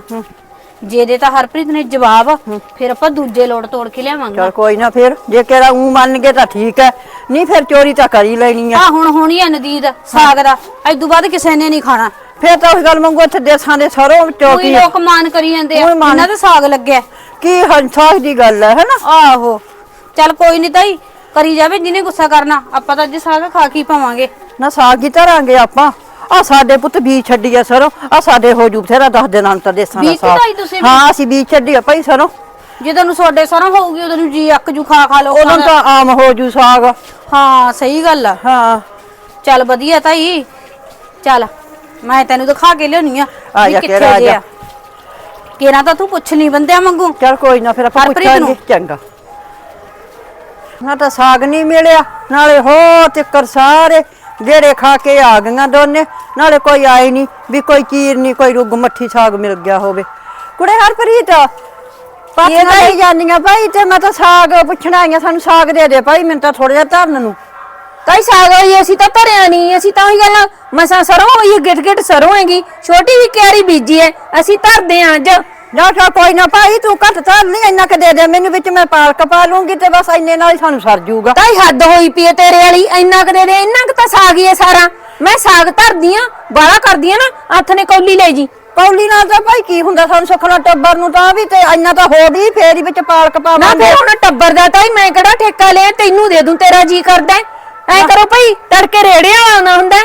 ਜੇ ਦੇ ਤਾਂ ਹਰਪ੍ਰੀਤ ਨੇ ਜਵਾਬ ਫਿਰ ਆਪਾਂ ਦੂਜੇ ਲੋੜ ਤੋੜ ਕੇ ਲਿਆਵਾਂਗੇ। ਚਲ ਕੋਈ ਨਾ ਫੇਰ ਜੇ ਕਿਹੜਾ ਉਹ ਮੰਨ ਗਏ ਤਾਂ ਠੀਕ ਹੈ। ਨਹੀਂ ਫਿਰ ਚੋਰੀ ਤਾਂ ਕਰੀ ਲੈਣੀ ਆ। ਆ ਹੁਣ ਹੋਣੀ ਹੈ ਨਦੀਦ ਸਾਗ ਦਾ। ਐਦੋਂ ਬਾਅਦ ਕਿਸੇ ਨੇ ਨਹੀਂ ਖਾਣਾ। ਫੇਰ ਤਾਂ ਉਸ ਗੱਲ ਮੰਗੋ ਇੱਥੇ ਦੇਸਾਂ ਦੇ ਸਰੋਂ ਕੋਈ ਕੀ ਲੋਕ ਮਾਨ ਕਰੀ ਜਾਂਦੇ ਆ। ਮਾਨ- ਇਹਨਾਂ ਦਾ ਸਾਗ ਲੱਗਿਆ। ਕੀ ਹੰਸਾਖ ਦੀ ਗੱਲ ਹੈ ਹੈਨਾ? ਆਹੋ। ਚੱਲ ਕੋਈ ਨਹੀਂ ਤਾਈ ਕਰੀ ਜਾਵੇ ਜਿਹਨੇ ਗੁੱਸਾ ਕਰਨਾ। ਆਪਾਂ ਤਾਂ ਅੱਜ ਸਾਗ ਖਾ ਕੇ ਹੀ ਪਾਵਾਂਗੇ। ਨਾ ਸਾਗ ਹੀ ਧਰਾਂਗੇ ਆਪਾਂ। ਆ ਸਾਡੇ ਪੁੱਤ ਬੀਜ ਛੱਡੀ ਆ ਸਰੋਂ। ਆ ਸਾਡੇ ਹੋ ਜੂ ਬਥੇਰਾ ਦਸ ਦਿਨਾਂ ਨੂੰ ਤਾਂ ਦੇਸਾਂ ਦਾ ਬੀਜ ਸਾਗ। ਧਰਾਈ ਤੁਸੀਂ ਵੀ? ਹਾਂ ਅਸੀਂ ਬੀਜ ਛੱਡੀ ਆ ਭਾਈ ਸਰੋਂ। ਜਦੋਂ ਨੂੰ ਤੁਹਾਡੇ ਸਾਰਾ ਹੋਊਗੀ ਉਦੋਂ ਨੂੰ ਜੀ ਅੱਕ ਜੂ ਖਾ ਖਾ ਲਓ ਉਦੋਂ ਤਾਂ ਆਮ ਹੋ ਜੂ ਸਾਗ। ਹਾਂ ਸਹੀ ਗੱਲ ਆ। ਹਾਂ। ਚੱਲ ਵਧੀਆ ਤਾਈ। ਚੱਲ ਮੈਂ ਤੈਨੂੰ ਦਿਖਾ ਕੇ ਲਿਆਉਣੀ ਆ ਆ ਵੀ ਜਾ ਕਿੱਥੇ ਕਿਹੜਾ ਆ ਜੇ ਕਿਹੜਾ ਤਾਂ ਤੂੰ ਪੁੱਛ ਲਈ ਬੰਦਿਆਂ ਵਾਂਗੂ। ਚਲ ਕੋਈ ਨਾ ਫਿਰ ਆਪਾਂ ਹਰਪ੍ਰੀਤ ਪੁੱਛਾਂਗੇ। ਨੂੰ। ਚੰਗਾ। ਨਾ ਤਾਂ ਸਾਗ ਨਹੀਂ ਮਿਲਿਆ ਨਾਲੇ ਹੋ ਚੱਕਰ ਸਾਰੇ। ਗੇੜੇ ਖਾ ਕੇ ਆ ਗਈਆਂ ਦੋਨੇ। ਨਾਲੇ ਕੋਈ ਆਈ ਨਹੀਂ ਵੀ ਕੋਈ ਚੀਰ ਨਹੀਂ ਕੋਈ ਰੁੱਗ ਮੱਠੀ ਸਾਗ ਮਿਲ ਗਿਆ ਹੋਵੇ। ਕੁੜੇ ਹਰਪ੍ਰੀਤ ਪਾਥੀਆਂ ਲਈ ਜਾਂਦੀਆਂ ਭਾਈ ਤੇ ਮੈਂ ਤਾਂ ਸਾਗ ਪੁੱਛਣਾ ਆਈਆਂ ਸਾਨੂੰ ਸਾਗ ਦੇ ਦੇ ਭਾਈ ਮੈਨੂੰ ਤਾਂ ਥੋੜਾ ਜਿਹਾ ਧਰਨ ਨੂੰ। ਤਾਈ ਸਾਗ ਹੋਈ ਅਸੀਂ ਤਾਂ ਧਰਿਆ ਨਹੀਂ ਅਸੀਂ ਤਾਂ ਉਹੀ ਗੱਲ ਮਸਾਂ ਸਰੋਂ ਹੋਈ ਗਿਟ ਗਿਟ ਸਰੋਂ ਹੈਗੀ ਛੋਟੀ ਵੀ ਕਿਆਰੀ ਬੀਜੀ ਹੈ ਅਸੀਂ ਧਰਦੇ ਆਂ ਅੱਜ। ਨਾ ਤਾਂ ਕੋਈ ਨਾ ਭਾਈ ਤੂੰ ਘੱਟ ਧਰ ਨਹੀਂ ਇੰਨਾ ਕ ਦੇ ਦੇ ਮੈਨੂੰ ਵਿੱਚ ਮੈਂ ਪਾਲਕ ਪਾ ਲੂੰਗੀ ਤੇ ਬਸ ਇੰਨੇ ਨਾਲ ਹੀ ਸਾਨੂੰ ਸਰ ਜੂਗਾ। ਤਾਈ ਹੱਦ ਹੋਈ ਪਈ ਤੇਰੇ ਵਾਲੀ ਇੰਨਾ ਕੁ ਦੇ ਦੇ ਇੰਨਾ ਕੁ ਤਾਂ ਸਾਗ ਹੀ ਹੈ ਸਾਰਾ। ਮੈਂ ਸਾਗ ਧਰਦੀ ਆਂ ਬਾਲਾ ਕਰਦੀ ਆਂ ਨਾ ਹੱਥ ਨੇ ਕੌਲੀ ਲੈ ਜੀ। ਕੌਲੀ ਨਾਲ ਤਾਂ ਭਾਈ ਕੀ ਹੁੰਦਾ ਸਾਨੂੰ ਸੁਖਣਾ ਟੱਬਰ ਨੂੰ ਤਾਂ ਵੀ ਤੇ ਇੰਨਾ ਤਾਂ ਹੋ ਵੀ ਫੇਰ ਹੀ ਵਿੱਚ ਪਾਲਕ ਨਾ ਪਾਵਾਂਗੇ ਫਿਰ ਹੁਣ ਟੱਬਰ ਦਾ ਤਾਈ ਮੈਂ ਕਿਹੜਾ ਠੇਕਾ ਲਿਆ ਤੈਨੂੰ ਦੇ ਦੂੰ ਤੇਰਾ ਜੀ ਕਰਦਾ। ਐਂ ਕਰੋ ਭਾਈ ਤੜਕੇ ਰੇੜਿਆਂ ਆਉਂਦਾ ਹੁੰਦਾ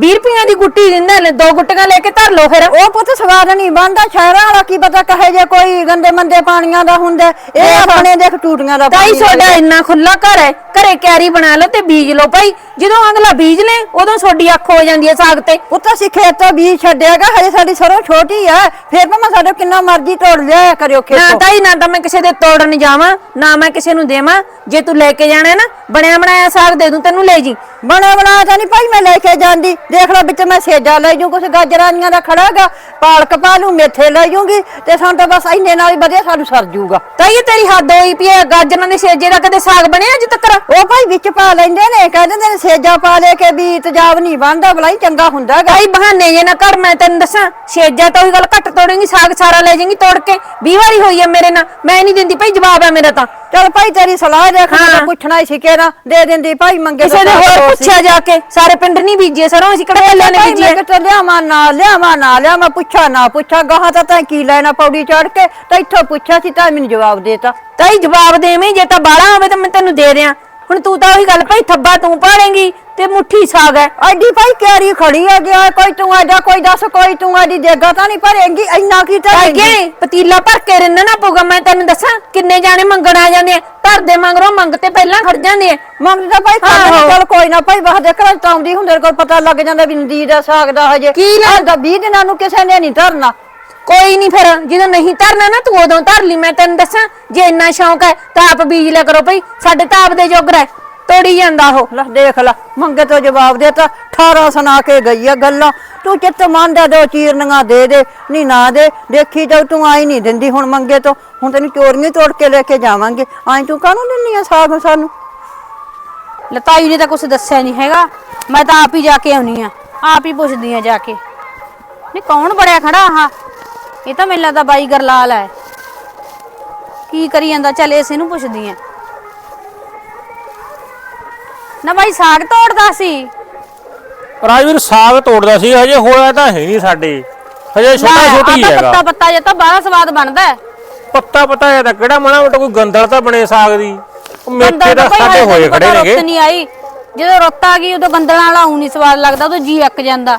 20 ਰੁਪਈਆਂ ਦੀ ਗੁੱਟੀ ਦਿੰਦਾ ਲੈ ਦੋ ਗੁੱਟੀਆਂ ਲੈ ਕੇ ਧਰ ਲਓ ਫਿਰ। ਉਹ ਪੁੱਤ ਸਵਾਦ ਨਹੀਂ ਬਣਦਾ ਸ਼ਹਿਰਾਂ ਵਾਲਾ ਕੀ ਪਤਾ ਕਹੇ ਜੇ ਕੋਈ ਗੰਦੇ ਮੰਦੇ ਪਾਣੀਆਂ ਦਾ ਹੁੰਦਾ। ਇਹ। ਆਪਣੇ ਦੇਖ ਟੂਟੀਆਂ ਦਾ ਤਾਈ ਪਾਣੀ ਤੁਹਾਡਾ ਇੰਨਾ ਖੁੱਲਾ ਘਰ ਹੈ ਘਰੇ ਕਿਆਰੀ ਬਣਾ ਲਓ ਤੇ ਬੀਜ ਲਓ ਭਾਈ। ਜਦੋਂ ਅਗਲਾ ਬੀਜ ਲੈ ਉਦੋਂ ਤੁਹਾਡੀ ਅੱਖ ਹੋ ਜਾਂਦੀ ਹੈ ਸਾਗ ਤੇ। ਪੁੱਤ ਅਸੀਂ ਖੇਤ ਤੋਂ ਬੀਜ ਛੱਡਿਆਗਾ ਹਜੇ ਸਾਡੀ ਸਰੋਂ ਛੋਟੀ ਆ। ਫੇਰ ਭਾਵੇਂ ਸਾਡੇ ਕਿੰਨਾ ਮਰਜ਼ੀ ਤੋੜ ਲਿਆ ਕਰਿਓ ਨਾ ਖੇਤੋਂ। ਤਾਈ ਨਾ ਤਾਂ ਮੈਂ ਕਿਸੇ ਦੇ ਤੋੜਨ ਜਾਵਾਂ ਨਾ ਮੈਂ ਕਿਸੇ ਨੂੰ ਦੇਵਾਂ। ਜੇ ਤੂੰ ਲੈ ਕੇ ਜਾਣਾ ਹੈ ਨਾ ਬਣਿਆ ਬਣਾਇਆ ਸਾਗ ਦੇ ਦੂੰ ਤੈਨੂੰ ਲੈ ਜੀ। ਬਣਾ ਬਣਾ ਤਾਂ ਨਹੀਂ ਭਾਈ ਮੈਂ ਲੈ ਕੇ ਜਾਂਦੀ। ਦੇਖ ਲਓ ਵਿੱਚ ਮੈਂ ਸੇਜਾ ਲੈ ਜੂ ਕੁਛ ਗਾਜਰਾਂੀਆਂ ਦਾ ਖੜਾਗਾ ਪਾਲਕ ਪਾ ਲੂ ਮੇਥੇ ਲੈ ਜੂਗੀ ਤੇ ਸਾਨੂੰ ਤਾਂ ਬਸ ਇੰਨੇ ਨਾਲ ਹੀ ਵਧੀਆ ਸਾਨੂੰ ਸਰ ਜੂਗਾ। ਤਾਈ ਇਹ ਤੇਰੀ ਹੱਦ ਹੋਈ ਪਈ ਹੈ ਗਾਜਰਾਂ ਦੇ ਸੇਜੇ ਦਾ ਕਦੇ ਸਾਗ ਬਣਿਆ ਅਜੇ ਤੱਕ? ਉਹ ਭਾਈ ਵਿੱਚ ਪਾ ਲੈਂਦੇ ਨੇ ਕਹਿੰਦੇ ਨੇ ਸੇਜਾ ਪਾ ਲੈ ਕੇ ਵੀ ਤਜਾਬ ਨਹੀਂ ਬਣਦਾ ਬਲਾਈ ਚੰਗਾ ਹੁੰਦਾਗਾ ਤਾਈ ਬਹਾਨੇ ਜੇ ਨਾ ਕਰ ਮੈਂ ਤੈਨੂੰ ਦੱਸਾਂ ਸੇਜਾ ਤਾਂ ਉਹੀ ਗੱਲ ਘੱਟ ਤੋੜੇਂਗੀ ਸਾਗ ਸਾਰਾ ਲੈ ਜਾਏਂਗੀ ਤੋੜ ਕੇ। 20 ਵਾਰੀ ਹੋਈ ਹੈ ਮੇਰੇ ਨਾਲ ਮੈਂ ਨਹੀਂ ਦਿੰਦੀ ਭਾਈ ਜਵਾਬ ਹੈ ਮੇਰਾ ਤਾਂ। ਚਲ ਭਾਈ ਤੇਰੀ ਸਲਾਹ ਦੇਖ ਮੈਂ ਹਾਂ। ਪੁੱਛਣਾ ਹੀ ਸਿੱਕੇ ਨਾ ਦੇ ਦਿੰਦੀ ਭਾਈ ਮੰਗੇ ਕਿਸੇ ਦੇ ਤਾਂ ਹੋਰ। ਪੁੱਛਿਆ ਜਾ ਕੇ ਸਾਰੇ ਪਿੰਡ ਨਹੀਂ ਬੀਜੇ ਸਰੋਂ ਅਸੀਂ ਕਿਹੜਾ ਕੱਲਿਆਂ ਨੇ ਬੀਜੀ ਮੈਂ ਹੈ ਕਿਤੇ ਲਿਆਵਾਂ ਨਾ ਲਿਆਵਾਂ ਨਾ ਲਿਆਵਾਂ ਪੁੱਛਾਂ ਨਾ ਪੁੱਛਾਂ ਗਾਹਾਂ ਤਾਂ ਤੈਂ ਕੀ ਲੈਣਾ ਪੌੜੀ ਚੜ ਕੇ ਤਾਂ ਇੱਥੋਂ ਪੁੱਛਿਆ ਸੀ ਤਾਂ ਮੈਨੂੰ ਜਵਾਬ ਦੇਤਾ ਤਾਈ ਜਵਾਬ ਦੇਵੇਂ ਜੇ ਤਾਂ ਬਾਲਾ ਹੋਵੇ ਤਾਂ ਮੈਂ ਤੈਨੂੰ ਦੇ ਦਿਆਂ। ਹੁਣ ਤੂੰ ਤਾਂ ਉਹੀ ਗੱਲ ਭਾਈ ਥੱਬਾ ਤੂੰ ਪਾੜੇਂਗੀ ਤੇ ਮੁੱਠੀ ਸਾਗ ਹੈ। ਐਡੀ ਭਾਈ ਕਿਆਰੀ ਖੜੀ ਆ ਗਿਆ ਕੋਈ ਤੂੰ ਆਜਾ ਕੋਈ ਦੱਸ ਕੋਈ ਤੂੰ ਆਦੀ ਦੇਗਾ ਤਾਂ ਨਹੀਂ ਭਰੇਂਗੀ ਇੰਨਾ ਕੀ ਤਾਂ ਅੱਗੇ ਪਤੀਲਾ ਭਰ ਕੇ ਰਿੰਨਣਾ ਪਊਗਾ ਮੈਂ ਤੈਨੂੰ ਦੱਸਾਂ ਕਿੰਨੇ ਜਾਣੇ ਮੰਗਣ ਆ ਜਾਂਦੇ ਆ। ਧਰਦੇ ਮੰਗਰੋਂ ਮੰਗ ਤੇ ਪਹਿਲਾਂ ਖੜ ਜਾਂਦੇ ਆ। ਮੰਗਦਾ ਭਾਈ ਆਹੋ। ਖਾਣਾ ਚੱਲ ਕੋਈ ਨਾ ਭਾਈ ਬਾਹ ਦੇ ਘਰ ਤਾਂ ਆਉਂਦੀ ਹੁੰਦੇ ਕੋਲ ਪਤਾ ਲੱਗ ਜਾਂਦਾ ਵੀ ਨਦੀ ਦਾ ਸਾਗ ਦਾ ਹਜੇ। ਕੀ ਲੈ- ਆਹ ਤਾਂ 20 ਦਿਨਾਂ ਨੂੰ ਕਿਸੇ ਨੇ ਨਹੀਂ ਧਰਨਾ। ਕੋਈ ਨਹੀਂ ਫਿਰ ਜਦੋਂ ਨਹੀਂ ਧਰਨਾ ਨਾ ਤੂੰ ਉਦੋਂ ਧਰ ਲਈ ਮੈਂ ਤੈਨੂੰ ਦੱਸਾਂ ਜੇ ਇੰਨਾ ਸ਼ੌਂਕ ਹੈ ਤਾਂ ਆਪ ਬੀਜ ਲਿਆ ਕਰੋ ਭਾਈ ਸਾਡੇ ਤਾਂ ਆਪ ਦੇ ਜੋਗਰ ਹੈ ਤੋੜੀ ਜਾਂਦਾ ਉਹ। ਲੈ ਦੇਖ ਲੈ ਮੰਗੇ ਤੋਂ ਜਵਾਬ ਦੇਤਾ 18 ਸੁਣਾ ਕੇ ਗਈ ਆ ਗੱਲਾਂ ਤੂੰ ਚਿੱਤ ਮੰਨਦਾ ਦੋ ਚੀਰਨੀਆਂ ਦੇ ਦੇ ਨਹੀਂ ਨਾ ਦੇ ਦੇਖੀ ਜਾਊ ਤੂੰ ਆਈ ਨਹੀਂ ਦਿੰਦੀ ਹੁਣ ਮੰਗੇ ਤੋਂ ਹੁਣ ਤੈਨੂੰ ਚੋਰੀਆਂ ਤੋੜ ਕੇ ਲੈ ਕੇ ਜਾਵਾਂਗੇ ਆਈ ਤੂੰ ਕਾਹਨੂੰ ਦਿੰਨੀ ਆ ਸਾਗ ਸਾਨੂੰ? ਲਤਾਈ ਨੇ ਤਾਂ ਕੁਝ ਦੱਸਿਆ ਨਹੀਂ ਹੈਗਾ ਮੈਂ ਤਾਂ ਆਪ ਹੀ ਜਾ ਕੇ ਆਉਣੀ ਆ ਆਪ ਹੀ ਪੁੱਛਦੀ ਆ ਜਾ ਕੇ। ਨਹੀਂ ਕੌਣ ਬੜਿਆ ਖੜਾ ਆਹ? ਇਹ ਤਾਂ ਮੈਨੂੰ ਲੱਗਦਾ ਬਾਈ ਗਰਲਾਲ ਹੈ। ਕੀ ਕਰੀ ਜਾਂਦਾ? ਚੱਲ ਇਸੇ ਨੂੰ ਪੁੱਛਦੀ ਆ ਨਾ ਬਾਈ ਸਾਗ ਤੋੜਦਾ ਸੀ। ਰਾਜਵੀਰ ਸਾਗ ਤੋੜਦਾ ਸੀ ਹਜੇ ਹੋਇਆ ਤਾਂ ਹੈ ਨਹੀਂ ਸਾਡੇ। ਹਜੇ ਛੋਟਾ ਛੋਟੀ ਹੀ ਆਹ ਤਾਂ ਹੈਗਾ। ਪੱਤਾ ਪੱਤਾ ਜੇ ਤਾਂ ਬੜਾ ਸਵਾਦ ਬਣਦਾ ਹੈ। ਪੱਤਾ ਪਤਾ ਇਹ ਤਾਂ ਕਿਹੜਾ ਮਾਣਾ ਮੋਟਾ ਕੋਈ ਗੰਦਲ ਤਾਂ ਬਣੇ ਸਾਗ ਦੀ। ਉਹ ਮੇਥੇ ਤਾਂ ਭਾਈ ਸਾਡੇ ਹਾਲੇ ਹੋਏ ਤੈਨੂੰ ਖੜੇ ਪਤਾ ਨੇਗੇ। ਰੁੱਤ ਨਹੀਂ ਆਈ। ਜਦੋਂ ਰੁੱਤ ਆ ਗਈ ਉਦੋਂ ਬੰਦਲਾਂ ਵਾਲਾ ਊਂ ਨਹੀਂ ਸਵਾਦ ਲੱਗਦਾ ਉਦੋਂ ਜੀ ਅੱਕ ਜਾਂਦਾ।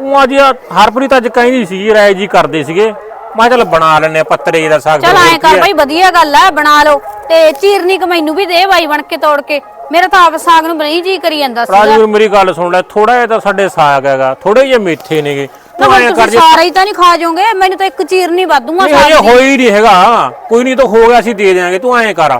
ਉਹ ਅੱਜ ਹਰਪ੍ਰੀਤ ਅੱਜ ਕਹਿੰਦੀ ਸੀ ਰਾਏ ਜੀ ਕਰਦੇ ਸੀਗੇ। ਮੈਂ ਚੱਲ ਬਣਾ ਆ ਪੱਤਰੇ ਦਾ ਸਾਗ ਚਲ ਐ ਕਰ। ਭਾਈ ਵਧੀਆ ਗੱਲ ਆ ਬਣਾ ਲਓ। ਤੇ ਚੀਰਨੀ ਕ ਮੈਨੂੰ ਵੀ ਦੇ ਬਾਈ ਬਣ ਕੇ ਤੋੜ ਕੇ। ਮੇਰਾ ਤਾਂ ਆਪ ਸਾਗ ਨੂੰ ਬਣੀ ਜੀ ਕਰੀ ਜਾਂਦਾ ਸੀਗਾ। ਰਾਜਵੀਰ ਮੇਰੀ ਗੱਲ ਸੁਣ ਲੈ ਥੋੜਾ ਜਿਹਾ ਤਾਂ ਸਾਡੇ ਸਾਗ ਹੈਗਾ ਥੋੜੇ ਜਿਹੇ ਮੇਥੇ ਨੇਗੇ। ਐਂ ਸਾਰਾ ਹੀ ਤਾਂ ਨਹੀਂ ਖਾ ਜਾਓਗੇ ਮੈਨੂੰ ਤਾਂ ਇੱਕ ਚੀਰਨੀ ਵਾਧੂਗਾ ਨਹੀਂ ਹਜੇ ਸਾਗ ਦੀ। ਹੋਈ ਨਹੀਂ ਹੈਗਾ। ਕੋਈ ਨਹੀਂ ਤਾਂ ਹੋ ਗਿਆ ਅਸੀਂ ਦੇ ਦਿਆਂਗੇ ਤੂੰ ਐਂ ਕਰ।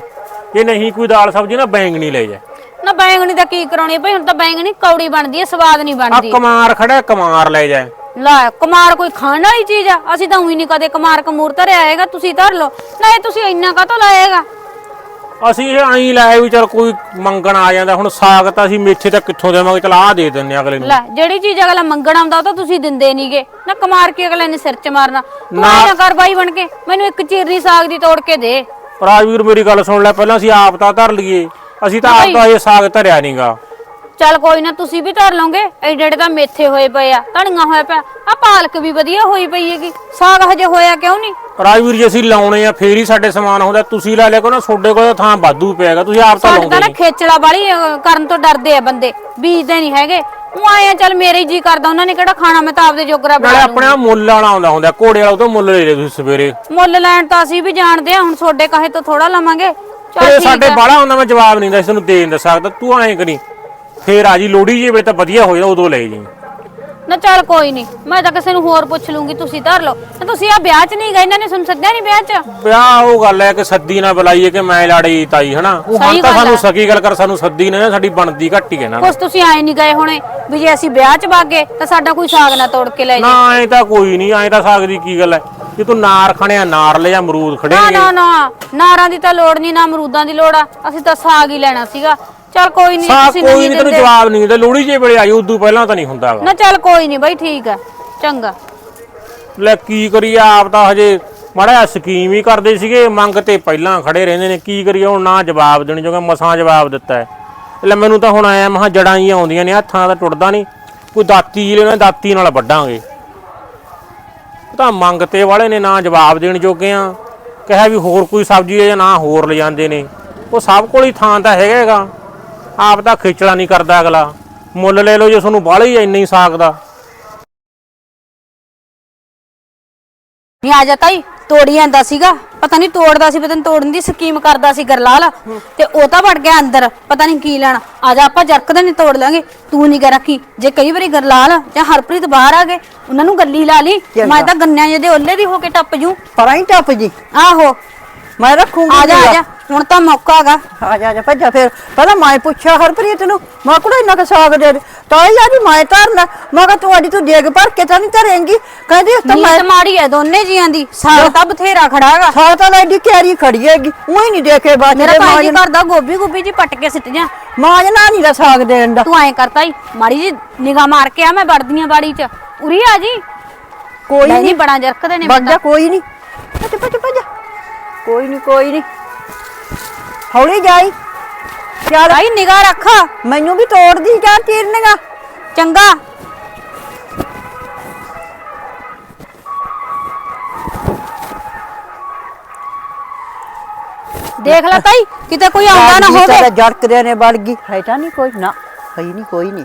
ਜੇ ਨਹੀਂ ਕੋਈ ਦਾਲ ਸਬਜ਼ੀ ਨਾ ਬੈਂਗਣੀ ਲੈ ਜਾ। ਨਾ ਬੈਂਗਣੀ ਦਾ ਕੀ ਕਰਾਉਣੀ ਭਾਈ ਹੁਣ ਤਾਂ ਬੈਂਗਣੀ ਕੌੜੀ ਬਣਦੀ ਹੈ ਸਵਾਦ ਨਹੀਂ ਆ ਬਣਦੀ। ਕਮਾਰ ਖੜਾ ਕਮਾਰ ਲੈ ਜਾ। ਲੈ ਕੁਮਾਰ ਕੋਈ ਖਾਣ ਵਾਲੀ ਚੀਜ਼ ਆ? ਅਸੀਂ ਤਾਂ ਉਹੀ ਨਹੀਂ ਕਦੇ ਕੁਮਾਰ ਕਮੂਰ ਧਰਿਆ ਹੈਗਾ ਤੁਸੀਂ ਧਰ ਲਓ। ਨਾ ਇਹ ਤੁਸੀਂ ਇੰਨਾ ਕਾਹਤੋਂ ਲਾਏਗਾ? ਅਸੀਂ ਇਹ ਐਂ ਲਾਇਆ ਵੀ ਚਲ ਕੋਈ ਮੰਗਣ ਆ ਜਾਂਦਾ ਹੁਣ ਸਾਗ ਤਾਂ ਅਸੀਂ ਮੇਥੇ ਤਾਂ ਕਿੱਥੋਂ ਦੇਵਾਂਗੇ? ਚਲ ਆਹ ਦੇ ਦਿੰਨੇ ਆ ਅਗਲੇ ਨੂੰ। ਲੈ ਜਿਹੜੀ ਚੀਜ਼ ਅਗਲਾ ਮੰਗਣ ਆਉਂਦਾ ਉਹ ਤਾਂ ਤੁਸੀਂ ਦਿੰਦੇ ਨਹੀਂਗੇ। ਨਾ ਕੁਮਾਰ ਕੀ ਅਗਲੇ ਨੇ ਸਿਰ 'ਚ ਮਾਰਨਾ? ਤੂੰ ਨਾ। ਐਂ ਨਾ ਕਰ ਬਾਈ ਬਣ ਕੇ ਮੈਨੂੰ ਇੱਕ ਚੀਰਨੀ ਸਾਗ ਦੀ ਤੋੜ ਕੇ ਦੇ। ਰਾਜਵੀਰ ਮੇਰੀ ਗੱਲ ਸੁਣ ਲੈ ਪਹਿਲਾਂ ਅਸੀਂ ਆਪ ਤਾਂ ਧਰ ਲਈਏ। ਅਸੀਂ ਤਾਂ ਆਪ ਤਾਂ ਇਹ ਸਾਗ ਧਰਿਆ ਨਹੀਂਗਾ ਚੱਲ ਕੋਈ ਨਾ ਤੁਸੀਂ ਵੀ ਧਰ ਲਓਗੇ। ਐਡੇ ਐਡੇ ਤਾਂ ਮੇਥੇ ਹੋਏ ਪਏ ਆ ਧਣੀਆਂ ਹੋਇਆ ਪਿਆ ਆ। ਪਾਲਕ ਵੀ ਵਧੀਆ ਹੋਈ ਪਈ ਹੈਗੀ। ਸਾਗ ਹਜੇ ਹੋਇਆ ਕਿਉਂ ਨਹੀਂ? ਰਾਜਵੀਰ ਜੀ ਅਸੀਂ ਲਾਉਣੇ ਆ ਫੇਰ ਹੀ ਸਾਡੇ ਸਮਾਨ ਹੁੰਦਾ ਤੁਸੀਂ ਲਾ ਲਿਆ ਕੋ ਨਾ ਤੁਹਾਡੇ ਕੋਲ ਥਾਂ ਵਾਧੂ ਪਿਆਗਾ ਤੁਸੀਂ ਆਪ ਤਾਂ ਲਾਉਂਦੇ ਨਾ ਨਹੀਂ। ਖੇਚਲਾ ਵਾਲੀ ਕਰਨ ਤੋਂ ਡਰਦੇ ਆ ਬੰਦੇ ਬੀਜਦੇ ਨਹੀਂ ਹੈਗੇ। ਉਹ ਆਏ ਆ ਚੱਲ ਮੇਰੇ ਜੀ ਕਰਦਾ ਉਹਨਾਂ ਨੇ ਕਿਹੜਾ ਖਾਣਾ ਮੈਂ ਤਾਂ ਆਪਦੇ ਜੋਗਰਾ ਨਾਲੇ ਬਣਾ ਆਪਣੇ ਮੁੱਲ ਵਾਲਾ ਆਉਂਦਾ ਹੁੰਦਾ ਘੋੜੇ ਵਾਲਾ ਉਹ ਤੋਂ ਮੁੱਲ ਲੈ ਲੈ ਤੁਸੀਂ ਸਵੇਰੇ। ਮੁੱਲ ਲੈਣ ਤਾਂ ਅਸੀਂ ਵੀ ਜਾਣਦੇ ਆ ਹੁਣ ਤੁਹਾਡੇ ਕਹੇ ਤੋਂ ਥੋੜਾ ਲਵਾਂਗੇ। ਠੀਕ ਸਾਡੇ ਆ। ਬਾਹਲਾ ਹੁੰਦਾ ਮੈਂ ਜਵਾਬ ਨਹੀਂ ਦਿੰਦਾ ਤੁਹਾਨੂੰ ਦੇ ਨਹੀਂ ਸਕਦਾ ਤੂੰ ਐਂ ਕਰੀ। ਫੇਰ ਆ ਜੀ ਲੋੜੀ ਜੇ ਵੇ ਤਾਂ ਵਧੀਆ ਹੋ ਜਾ ਉਦੋਂ ਲੈ ਜੀ। ਨਾ ਚੱਲ ਕੋਈ ਨਹੀਂ ਮੈਂ ਤਾਂ ਕਿਸੇ ਨੂੰ ਹੋਰ ਪੁੱਛ ਲੂੰਗੀ ਤੁਸੀਂ ਧਰ ਲਓ। ਨਾ ਤੁਸੀਂ ਆ ਵਿਆਹ 'ਚ ਨਹੀਂ ਗਏ ਇਹਨਾਂ ਨੇ ਤੁਹਾਨੂੰ ਸੱਦਿਆ ਨਹੀਂ ਵਿਆਹ 'ਚ? ਵਿਆਹ ਉਹ ਗੱਲ ਹੈ ਕਿ ਸੱਦੀ ਨਾ ਬੁਲਾਈਏ ਕਿ ਮੈਂ ਲਾੜੀ ਤਾਈ ਹਨਾ? ਉਹ ਸਹੀ ਹੁਣ ਤਾਂ ਗੱਲ ਸਾਨੂੰ ਹੈ। ਸਕੀ ਗੱਲ ਕਰ ਸਾਨੂੰ ਸੱਦੀ ਨਾ ਸਾਡੀ ਬਣਦੀ ਘੱਟ ਹੀ ਹੈ ਨਾ। ਕੁਛ ਤੁਸੀਂ ਆਏ ਨਹੀਂ ਗਏ ਹੋਣੇ ਵੀ ਜੇ ਅਸੀਂ ਵਿਆਹ 'ਚ ਵਾਗੇ ਤਾਂ ਸਾਡਾ ਕੋਈ ਸਾਗ ਨਾ ਤੋੜ ਕੇ ਲੈ ਨਾ ਜਾਏ ਐ ਤਾਂ ਕੋਈ ਨਹੀਂ ਐ ਤਾਂ ਸਾਗ ਦੀ ਕੀ ਗੱਲ ਹੈ? ਕਿ ਤੂੰ ਨਾਰ ਖਣਿਆ ਨਾਰ ਲੈ ਜਾਂ ਅਮਰੂਦ ਖੜੇ ਨਾ ਨੇ। ਨਾ ਨਾਰਾਂ ਦੀ ਤਾਂ ਲੋੜ ਨਹੀਂ ਨਾ ਅਮਰੂਦਾਂ ਦੀ ਲੋੜ ਆ। ਅਸੀਂ ਤਾਂ ਸਾਗ ਹੀ ਲੈਣਾ ਸੀਗਾ। ਚਲ ਕੋਈ ਨਹੀਂ ਸਾਹ ਤੁਸੀਂ ਕੋਈ ਨਹੀਂ ਤੈਨੂੰ ਦਿੰਦੇ। ਜਵਾਬ ਨਹੀਂ ਦਿੰਦਾ ਲੋੜੀ ਜੇ ਵੇਲੇ ਆਈ ਉਦੋਂ ਪਹਿਲਾਂ ਤਾਂ ਨਹੀਂ ਹੁੰਦਾ ਗਾ। ਨਾ ਚਲ ਕੋਈ ਨਹੀਂ ਬਾਈ ਠੀਕ ਆ ਚੰਗਾ। ਲੈ ਕੀ ਕਰੀਏ ਆਪ ਤਾਂ ਹਜੇ ਮਾੜਾ ਜਿਹਾ ਸਕੀਮ ਹੀ ਕਰਦੇ ਸੀਗੇ ਮੰਗ ਤੇ ਪਹਿਲਾਂ ਖੜੇ ਰਹਿੰਦੇ ਨੇ। ਕੀ ਕਰੀਏ ਹੁਣ ਨਾ ਜਵਾਬ ਦੇਣ ਜੋਗਾ ਮਸਾਂ ਜਵਾਬ ਦਿੱਤਾ ਹੈ। ਲੈ ਮੈਨੂੰ ਤਾਂ ਹੁਣ ਆਇਆ ਮਹਾ ਜੜਾਂ ਹੀ ਆਉਂਦੀਆਂ ਨੇ ਹੱਥਾਂ ਦਾ ਟੁੱਟਦਾ ਨਹੀਂ। ਕੋਈ ਦਾਤੀ ਜੀ ਲੈਣਾ ਦਾਤੀ ਨਾਲ ਵੱਢਾਂਗੇ। ਤਾਂ ਮੰਗ ਵਾਲੇ ਨੇ ਨਾ ਜਵਾਬ ਦੇਣ ਜੋਗੇ ਆ। ਕਿਹਾ ਵੀ ਹੋਰ ਕੋਈ ਸਬਜ਼ੀ ਹੈ ਜਾਂ ਨਾ ਹੋਰ ਲੈ ਨੇ। ਉਹ ਸਭ ਕੋਲ ਹੀ ਥਾਂ ਤਾਂ ਹੈਗਾ ਹੈਗਾ। ਆਪ ਤਾਂ ਖੇਚਲਾ ਨਹੀਂ ਕਰਦਾ ਅਗਲਾ। ਮੁੱਲ ਲੈ ਲਓ ਜੇ ਤੁਹਾਨੂੰ ਬਾਹਲਾ ਹੀ ਇੰਨਾ ਹੀ ਸਾਗ ਦਾ। ਨਹੀਂ ਆ ਜਾ ਤਾਈ। ਤੋੜੀ ਜਾਂਦਾ ਸੀਗਾ। ਪਤਾ ਨਹੀਂ ਤੋੜਦਾ ਸੀ ਪਤਾ ਨਹੀਂ ਤੋੜਨ ਦੀ ਸਕੀਮ ਕਰਦਾ ਸੀ ਗਰਲਾਲ। ਤੇ ਉਹ ਤਾਂ ਵੜ ਗਿਆ ਅੰਦਰ। ਪਤਾ ਨਹੀਂ ਕੀ ਲੈਣਾ। ਆ ਜਾ ਆਪਾਂ ਜਰਕਦੇ ਨਹੀਂ ਤੋੜ ਲਾਂਗੇ। ਤੂੰ ਨਹੀਂ ਕਰ ਰੱਖੀ। ਜੇ ਕਈ ਵਾਰੀ ਗਰਲਾਲ ਜਾਂ ਹਰਪ੍ਰੀਤ ਬਾਹਰ ਆ ਗਏ ਉਹਨਾਂ ਨੂੰ ਗੱਲੀ ਲਾ ਲਈ। ਮੈਂ ਤਾਂ ਗੰਨਿਆਂ ਜਿਹੇ ਦੇ ਓਲੇ ਦੀ ਹੋ ਕੇ ਟੱਪ ਜੂ। ਪਰਾਂ ਹੀ ਟੱਪ ਜੀ। ਆਹੋ। ਮੈਂ ਰੱਖੂੰਗੀ ਆ ਜਾ ਆ। ਜਾ। ਹੁਣ ਤਾਂ ਮੌਕਾ ਹੈਗਾ। ਆ ਜਾ ਆ ਜਾ ਭੱਜਾ ਫਿਰ। ਪਹਿਲਾਂ ਮੈਂ ਪੁੱਛਿਆ ਹਰਪ੍ਰੀਤ ਨੂੰ ਮੈਂ ਕੁੜਾ ਇੰਨਾ ਕੁ ਸਾਗ ਦੇ ਦੇ। ਤਾਂ ਯਾਰੀ ਮੈਂ ਧਰਨਾ ਮੈਂ ਕਿਹਾ ਤੂੰ ਅੱਜ ਤੂੰ ਡੇਗ ਭਰ ਕੇ ਤਾਂ ਨਹੀਂ ਧਰੇਂਗੀ? ਕਹਿੰਦੀ ਉਸ ਤਾਂ ਮੈਂ ਨੀਤ ਮਾੜੀ ਹੈ ਦੋਨੇ ਜੀਆਂ ਦੀ। ਸਾਗ ਤਾਂ ਬਥੇਰਾ ਖੜਾ ਹੈਗਾ। ਸਾਗ ਤਾਂ ਐਡੀ ਕੈਰੀ ਖੜੀ ਹੈਗੀ। ਉਹੀ ਨਹੀਂ ਦੇਖੇ ਬਾਅਦ ਮੇਰਾ ਭਾਈ ਜੀ ਕਰਦਾ ਗੋਭੀ ਗੋਭੀ ਜੀ ਪੱਟ ਕੇ ਸਿੱਟ ਜਾ। ਮਾਜ ਨਾ ਨਹੀਂ ਦਾ ਸਾਗ ਦੇਣ ਦਾ। ਤੂੰ ਐਂ ਕਰਤਾ ਹੀ ਮਾੜੀ ਜੀ ਨਿਗਾਹ ਮਾਰ ਕੇ ਆ ਮੈਂ ਵੜਦੀਆਂ ਬਾੜੀ ਚ। ਉਰੀ ਆ ਜੀ। ਕੋਈ ਨਹੀਂ। ਬੜਾ ਜਰਕਦੇ ਨੇ ਬੱਜਾ ਕੋਈ ਨਹੀਂ। ਭੱਜ ਭੱਜ ਭੱਜ ਕੋਈ ਨਹੀਂ ਕੋਈ ਨਹੀਂ ਹੌਲੀ ਜਾਈ। ਚੱਲ। ਭਾਈ ਨਿਗਾਹ ਰੱਖ। ਮੈਨੂੰ ਵੀ ਤੋੜਦੀ ਜਾ ਚੀਰਨਗਾ ਚੰਗਾ। ਦੇਖ ਲੈ ਤਾਈ ਕਿਤੇ ਕੋਈ ਆਉਂਦਾ ਨਾ ਹੋਵੇ। ਜੜਕਦੇ ਨੇ ਵੜ ਗਈ। ਹੈ ਤਾਂ ਨਹੀਂ ਕੋਈ ਨਾ। ਹੈ ਨਹੀਂ ਕੋਈ ਨਹੀਂ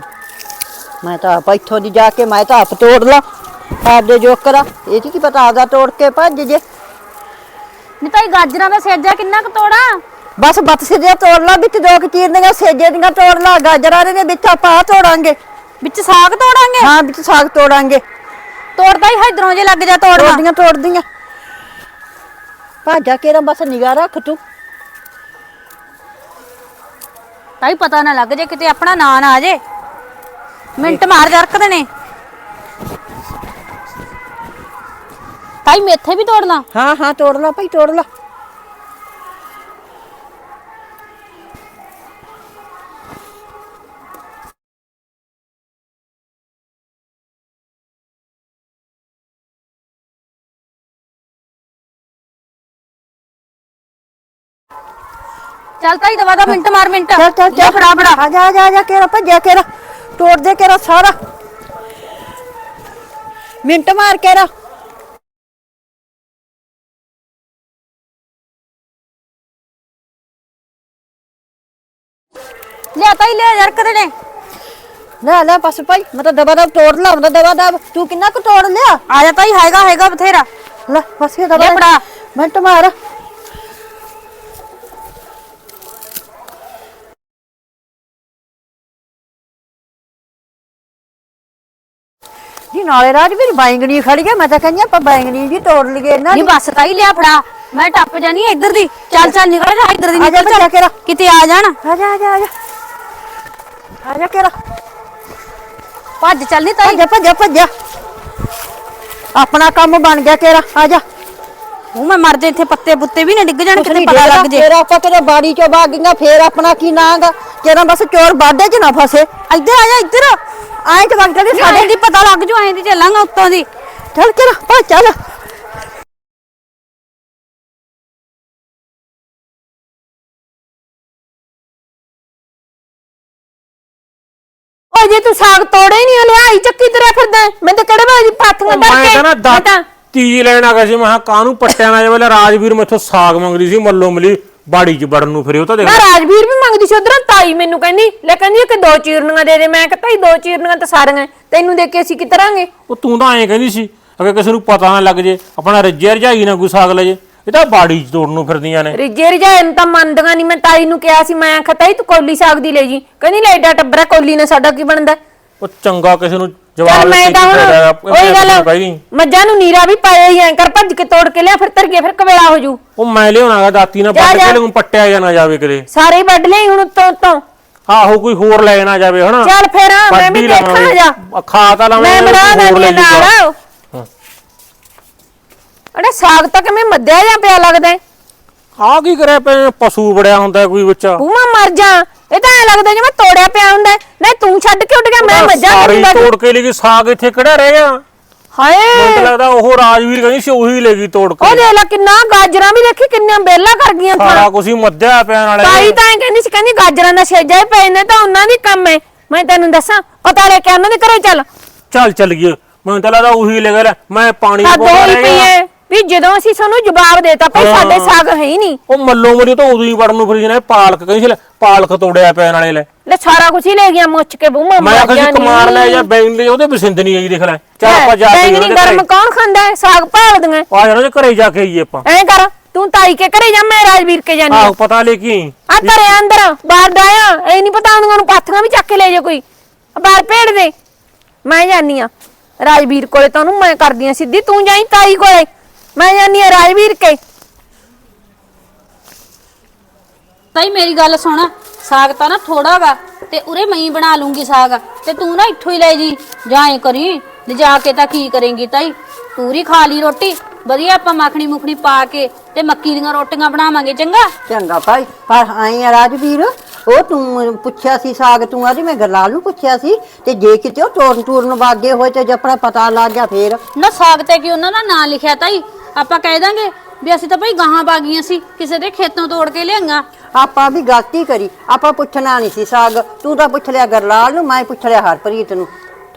ਮੈਂ ਤਾਂ ਆਪ ਇੱਥੋਂ ਦੀ ਜਾ ਕੇ ਮੈਂ ਤਾਂ ਆਪ ਤੋੜ ਲਾ। ਆਪਦੇ ਜੋਕਰਾ ਇਹ ਕੀ ਪਤਾ ਆਗਾ ਤੋੜ ਕੇ ਭੱਜ ਜੇ। ਨਹੀਂ ਤਾਈ ਗਾਜਰਾਂ ਦਾ ਸੇਜਾ ਕਿੰਨਾ ਕੁ ਤੋੜਾ? ਬਸ ਬੱਤ ਸਿੱਧੇ ਤੋੜ ਲਾ ਵਿੱਚ ਦੋ ਕੁ ਚੀਰਨੀਆਂ ਸੇਜੇ ਦੀਆਂ ਤੋੜ ਲਾ ਗਾਜਰਾਂ ਦੇ ਵਿੱਚ ਆਪਾਂ ਆਹ ਤੋੜਾਂਗੇ। ਵਿੱਚ ਸਾਗ ਤੋੜਾਂਗੇ? ਹਾਂ ਵਿੱਚ ਸਾਗ ਤੋੜਾਂਗੇ। ਤੋੜਦਾ ਹੀ ਇਧਰੋਂ ਜੇ ਲੱਗ ਜਾ ਤੋੜਨਾ। ਤੋੜਦੀਆਂ ਤੋੜਦੀਆਂ। ਭਾਜਾ ਕੇ ਬਸ ਨਿਗਾਹ ਰੱਖ ਤੂੰ। ਤਾਈ ਪਤਾ ਨਾ ਲੱਗ ਜੇ ਕਿਤੇ ਆਪਣਾ ਨਾਂ ਨਾ ਆ ਜੇ। ਮਿੰਟ ਮਾਰ ਜਰਕਦੇ ਨੇ। ਤਾਈ ਮੇਥੇ ਵੀ ਤੋੜਨਾ ਹਾਂ ਹਾਂ ਤੋੜ ਲਾ ਭਾਈ ਤੋੜ ਲਾ। ਚੱਲ ਤਾਈ ਦਵਾ ਦਾ ਮਿੰਟ ਮਾਰ ਮਿੰਟ। ਚੱਲ ਚੱਲ ਜਾ ਚੱਲ ਫੜਾ ਫੜਾ। ਆ ਜਾ ਆ ਜਾ ਆ ਜਾ ਕੇਰਾ ਭੱਜਿਆ ਕੇਰਾ। ਤੋੜ ਦੇ ਕੇਰਾ ਸਾਰਾ। ਮਿੰਟ ਮਾਰ ਕੇਰਾ। ਲਿਆ ਤਾਈ ਲਿਆ ਜਰਕਦੇ ਨੇ। ਲੈ ਲੈ ਬਸ ਭਾਈ ਮੈਂ ਤਾਂ ਦਬਾ ਦਬ ਤੋੜ ਲਾ ਮੈਂ ਦਬਾ ਦਬ ਤੂੰ ਕਿੰਨਾ ਕੁ ਤੋੜ ਲਿਆ? ਆ ਜਾ ਤਾਈ ਹੈਗਾ ਹੈਗਾ ਬਥੇਰਾ। ਲੈ ਬਸ ਇਹ ਦਬਾ ਲੈ ਫੜਾ। ਮਿੰਟ ਮਾਰ। ਜੀ ਨਾਲੇ ਰਾਜ ਵੀ ਬਾਇੰਗਣੀ ਖੜੀ ਗਿਆ ਮੈਂ ਤਾਂ ਕਹਿੰਦੀ ਆਪਾਂ ਬਾਇੰਗਣੀ ਜੀ ਤੋੜ ਲਈਏ ਇਹਨਾਂ ਨਹੀਂ ਦੀ। ਬਸ ਤਾਈ ਲਿਆ ਫੜਾ। ਮੈਂ ਟੱਪ ਜਾਨੀ ਇੱਧਰ ਦੀ। ਚੱਲ ਚੱਲ ਨਿਕਲ ਜਾ ਇੱਧਰ ਦੀ ਨਿਕਲ ਕੇਰਾ। ਕਿਤੇ ਆ ਜਾਣ। ਆ ਜਾ ਆ ਜਾ ਆ ਜਾ। ਆ ਜਾ ਕੇਰਾ। ਭੱਜ ਚੱਲ ਨੀ ਤਾਈ। ਭੱਜ ਭੱਜ ਭੱਜ ਆਪਣਾ ਕੰਮ ਬਣ ਗਿਆ ਤੇਰਾ ਆ ਜਾ। ਉਹ ਮੈਂ ਮਰ ਜਾ ਇੱਥੇ ਪੱਤੇ ਪੁੱਤੇ ਵੀ ਨਾ ਡਿੱਗ ਜਾਣ ਕਿਤੇ ਪਤਾ ਲੱਗ ਜੇ। ਫੇਰ ਆਪਾਂ ਕਿਤੇ ਬਾੜੀ ਚੋਂ ਭਾਗੀਆਂ ਫੇਰ ਆਪਣਾ ਕੀ ਨਾਂਗਾ ਤੇਰਾ ਬਸ ਚੋਰ ਬਾਡੇ 'ਚ ਨਾ ਫਸੇ। ਇੱਧਰ ਆ ਜਾ ਇੱਧਰ। ਆਏ ਤੇ ਵੰਗਦੇ ਸਾਡੇ ਸਾਡੇ ਦੀ ਪਤਾ ਲੱਗ ਜੂ ਐਂ ਦੀ ਚੱਲਾਂਗਾ ਉੱਤੋਂ ਦੀ। ਚੱਲ ਚੱਲ ਭੱਜ ਚੱਲ। ਜੇ ਤੂੰ ਸਾਗ ਤੋੜੇ ਨਹੀਂ ਲਿਆ ਆਈ ਚੱਕੀ ਤੇਰਾ ਫਿਰਦਾ ਹੈ। ਮੈਂ ਤਾਂ ਕਿਹੜੇ ਵੇਲੇ ਪਾਥੀਆਂ ਮੈਂ ਕੇ ਤਾਂ ਨਾ ਮੈਂ ਤਾਂ ਦਾਤੀ ਲੈਣ ਆ ਗਿਆ ਸੀ? ਮੈਂ ਕਿਹਾ ਕਾਹਨੂੰ ਪੱਟਿਆ ਨਾ ਜਾਵੇ? ਰਾਜਵੀਰ ਮੈਥੋਂ ਸਾਗ ਮੰਗਦੀ ਸੀ ਮੱਲੋ ਮਲੀ ਬਾੜੀ 'ਚ ਵੜਨ ਨੂੰ ਫਿਰ ਉਹ ਤਾਂ ਦੇਖ ਮੈਂ ਰਾਜਵੀਰ ਵੀ ਮੰਗਦੀ ਸੀ ਉਧਰੋਂ ਤਾਈ ਮੈਨੂੰ ਕਹਿੰਦੀ ਲੈ ਕਹਿੰਦੀ ਕਿ ਦੋ ਚੀਰਨੀਆਂ ਦੇ ਦੇ। ਮੈਂ ਕਿਹਾ ਤਾਈ ਦੋ ਚੀਰਨੀਆਂ ਤਾਂ ਸਾਰੀਆਂ ਤੈਨੂੰ ਦੇ ਕੇ ਅਸੀਂ ਕੀ ਕਰਾਂਗੇ ਉਹ ਤੂੰ ਤਾਂ ਐਂ ਕਹਿੰਦੀ ਸੀ ਅਗਰ ਕਿਸੇ ਨੂੰ ਪਤਾ ਨਾ ਲੱਗ ਜੇ ਆਪਣਾ ਰੱਜਿਆ ਰਜਾਈ ਨਾ ਕੋਈ ਸਾਗ ਲੈ ਜੇ। ਇਹ ਤਾਂ ਬਾੜੀ 'ਚ ਤੋੜਨ ਨੂੰ ਫਿਰਦੀਆਂ ਨੇ। ਰਿਜੇ ਰਿਜਾ ਨੂੰ ਤਾਂ ਮੰਨਦੀਆਂ ਨਹੀਂ ਮੈਂ ਤਾਈ ਨੂੰ ਕਿਹਾ ਸੀ ਮੈਂ ਆਖਿਆ ਤਾਈ ਤੂੰ ਕੋਲੀ ਸਾਗ ਦੀ ਲੈ ਜੀ। ਕਹਿੰਦੀ ਲੈ ਏਡਾ ਟੱਬਰਾ ਕੋਲੀ ਨਾਲ ਸਾਡਾ ਕੀ ਬਣਦਾ? ਉਹ ਚੰਗਾ ਕਿਸੇ ਨੂੰ ਚੱਲ ਜਵਾਬ ਮੈਂ ਤਾਂ ਹੁਣ ਉਹੀ ਗੱਲ ਮੱਝਾਂ ਨੂੰ ਨੀਰਾ ਵੀ ਪਾਇਆ ਹੀ ਐਂ ਕਰ ਭੱਜ ਕੇ ਤੋੜ ਕੇ ਲਿਆ ਫਿਰ ਧਰ ਕੇ ਫਿਰ ਕਵੇਲਾ ਹੋ ਜੂ। ਉਹ ਮੈਂ ਲਿਆਉਣਾਗਾ ਦਾਤੀ ਨਾਲ ਜਾ। ਕੇ ਨੂੰ ਪੱਟਿਆ ਜਾਂ ਨਾ ਜਾਵੇ ਕਿਤੇ। ਸਾਰੇ ਵੱਢ ਲਈ ਹੁਣ ਉੱਤੋਂ ਉੱਤੋਂ। ਆਹੋ ਕੋਈ ਹੋਰ ਲੈ ਨਾ ਜਾਵੇ ਹਨਾ? ਚੱਲ ਫਿਰ ਮੈਂ ਵੀ ਦੇਖਾਂ। ਜਾ। ਖਾ ਤਾਂ ਲਵਾਂਗੇ ਮੈਂ ਬਣਾ ਦਾਂਗੀ ਲੈ ਨਾਲ। ਅੜੇ ਸਾਗ ਤਾਂ ਕਿਵੇਂ ਮੱਧਿਆ ਜਾਂ ਪਿਆ ਲੱਗਦਾ ਹੈ? ਆ ਕੀ ਕਰਿਆ ਪਏ ਪਸ਼ੂ ਬੜਿਆ ਹੁੰਦਾ ਕੋਈ ਵਿੱਚ। ਬੂਮਾ ਮਰ ਜਾ। ਇਹ ਤਾਂ ਐ ਲੱਗਦਾ ਜਿਵੇਂ ਤੋੜਿਆ ਪਿਆ ਹੁੰਦਾ ਹੈ। ਨਹੀਂ ਤੂੰ ਛੱਡ ਕੇ ਉੱਡ ਗਿਆ ਮੈਂ ਮੱਝਾਂ ਸਾਰੀ ਤੋੜ ਕੇ ਲਈ ਸਾਗ ਇੱਥੇ ਕਿਹੜਾ ਰਹਿ ਗਿਆ? ਮੈਨੂੰ ਤਾਂ ਹਾਏ ਲੱਗਦਾ ਉਹ ਰਾਜਵੀਰ ਕਹਿੰਦੀ ਸੀ ਉਹੀ ਲੈ ਗਈ ਤੋੜ ਉਹ ਕੇ ਦੇਖ ਲੈ ਕਿੰਨਾ ਗਾਜਰਾਂ ਵੀ ਦੇਖੀ ਕਿੰਨੀਆਂ ਬੇਲਾ ਕਰ ਗਈਆਂ ਸਾਰਾ ਥਾਂ ਕੁਝ ਹੀ ਮੱਧਿਆ ਪਿਆ ਨਾਲੇ। ਤਾਈ ਤਾਂ ਐਂ ਕਹਿੰਦੀ ਸੀ ਕਹਿੰਦੀ ਗਾਜਰਾਂ ਦਾ ਛੇਜਾ ਹੀ ਪਏ ਨੇ ਤਾਂ ਉਹਨਾਂ ਦੀ ਕੰਮ ਹੈ। ਮੈਂ ਤੈਨੂੰ ਦੱਸਾਂ ਪਤਾ ਲੈ ਕੇ ਉਹਨਾਂ ਦੇ ਘਰੇ ਚੱਲ। ਚੱਲ ਚੱਲ ਗਏ ਮੈਨੂੰ ਤਾਂ ਲੱਗਦਾ ਉਹੀ ਲੈ ਗਿਆ ਮੈਂ ਪਾਣੀ ਪਈ ਗਿਆ। ਹੈ। ਵੀ ਜਦੋਂ ਅਸੀਂ ਸਾਨੂੰ ਜਵਾਬ ਦੇਤਾ ਭਈ ਸਾਡੇ ਸਾਗ ਹੈ ਹੀ ਨਹੀਂ। ਉਹ ਮੱਲੋ ਮਰੀ ਤਾਂ ਉਦੋਂ ਹੀ ਵੜਨ ਨੂੰ ਫਿਰ ਜਿਹਨੇ ਪਾਲਕ ਕਹਿੰਦੀ ਸੀ ਲੈ, ਪਾਲਕ ਤੋੜਿਆ ਪਿਆ ਨਾਲੇ ਲੈ। ਲੈ ਸਾਰਾ ਕੁਝ ਹੀ ਲੈ ਗਿਆ ਮੁੱਚ ਕੇ ਬੂਮਾ ਮੈਂ ਆਖਿਆ ਸੀ ਕਮਾਲ ਲੈ ਜਾਂ ਬੈਂਗ ਲੈ ਉਹਦੇ ਬਸਿੰਦ ਨਹੀਂ ਆਈ ਦੇਖ ਲੈ। ਚੱਲ ਆਪਾਂ ਜਾ ਕੇ ਉਹਦੇ ਗਰਮ ਘਰੇ ਕੌਣ ਖਾਂਦਾ ਹੈ? ਸਾਗ ਭਾਲ ਦੀਆਂ। ਆ ਜਾਣਾ ਉਹਦੇ ਘਰੇ ਜਾ ਕੇ ਆਈਏ ਆਪਾਂ। ਐਂ ਕਰ ਤੂੰ ਤਾਈ ਕੇ ਘਰੇ ਜਾ ਮੈਂ ਰਾਜਵੀਰ ਕੇ ਜਾਨੀ ਆਹੋ ਪਤਾ ਲੈ ਕੀ। ਆ ਘਰੇ ਅੰਦਰ ਬਾਹਰ ਡਾਇਆ ਇਹ ਨਹੀਂ ਪਤਾ ਉਹਨਾਂ ਨੂੰ ਪਾਥੀਆਂ ਵੀ ਚੱਕ ਕੇ ਲੈ ਜਾ ਕੋਈ। ਬਾਹਰ ਭੇੜ ਦੇ। ਮੈਂ ਜਾਨੀ ਆ ਰਾਜਵੀਰ ਕੋਲੇ ਤਾਂ ਉਹਨੂੰ ਮੈਂ ਕਰਦੀ ਆ ਸਿੱਧੀ ਤੂੰ ਜਾਈ ਤਾਈ ਕੋਲੇ। ਮੈਂ ਜਾਨੀ ਆ ਰਾਜਵੀਰ ਕੇ। ਤਾਈ ਮੇਰੀ ਗੱਲ ਸੁਣ ਸਾਗ ਤਾਂ ਨਾ ਥੋੜਾ ਵਾ ਤੇ ਉਰੇ ਮੈਂ ਹੀ ਬਣਾ ਲੂੰਗੀ ਸਾਗ ਤੇ ਤੂੰ ਨਾ ਇੱਥੋਂ ਹੀ ਲੈ ਜੀ ਜਾਏ ਕਰੀ ਲਿਜਾ ਕੇ ਤਾਂ ਕੀ ਕਰੇਂਗੀ ਤਾਈ? ਪੂਰੀ ਖਾ ਲਈ ਰੋਟੀ ਵਧੀਆ ਆਪਾਂ ਮੱਖਣੀ ਮੁਖਣੀ ਪਾ ਕੇ ਤੇ ਮੱਕੀ ਦੀਆਂ ਰੋਟੀਆਂ ਬਣਾਵਾਂਗੇ ਚੰਗਾ? ਚੰਗਾ ਭਾਈ ਪਰ ਆਈ ਆ ਰਾਜਵੀਰ ਉਹ ਤੂੰ ਪੁੱਛਿਆ ਸੀ ਸਾਗ ਤੂੰ ਆਦੀ ਮੈਂ ਗਰਲਾਲ ਨੂੰ ਪੁੱਛਿਆ ਸੀ ਤੇ ਜੇ ਕਿਤੇ ਉਹ ਟੋਰਨ ਟੂਰਨ ਵਾਗੇ ਹੋਏ ਤੇ ਜੇ ਆਪਣਾ ਪਤਾ ਲੱਗ ਗਿਆ ਫੇਰ। ਨਾ ਸਾਗ ਤੇ ਕੀ ਉਹਨਾਂ ਦਾ ਨਾਂ ਲਿਖਿਆ ਤਾਈ? ਆਪਾਂ ਕਹਿ ਦਾਂਗੇ ਵੀ ਅਸੀਂ ਤਾਂ ਭਾਈ ਗਾਹਾਂ ਬਾਗੀਆਂ ਸੀ ਕਿਸੇ ਦੇ ਖੇਤੋਂ ਤੋੜ ਕੇ ਲਿਆਂਗਾ। ਆਪਾਂ ਵੀ ਗਲਤੀ ਕਰੀ ਆਪਾਂ ਪੁੱਛਣਾ ਨਹੀਂ ਸੀ ਸਾਗ। ਤੂੰ ਤਾਂ ਪੁੱਛ ਲਿਆ ਗਰਲਾਲ ਨੂੰ ਮੈਂ ਪੁੱਛ ਲਿਆ ਹਰਪ੍ਰੀਤ ਨੂੰ।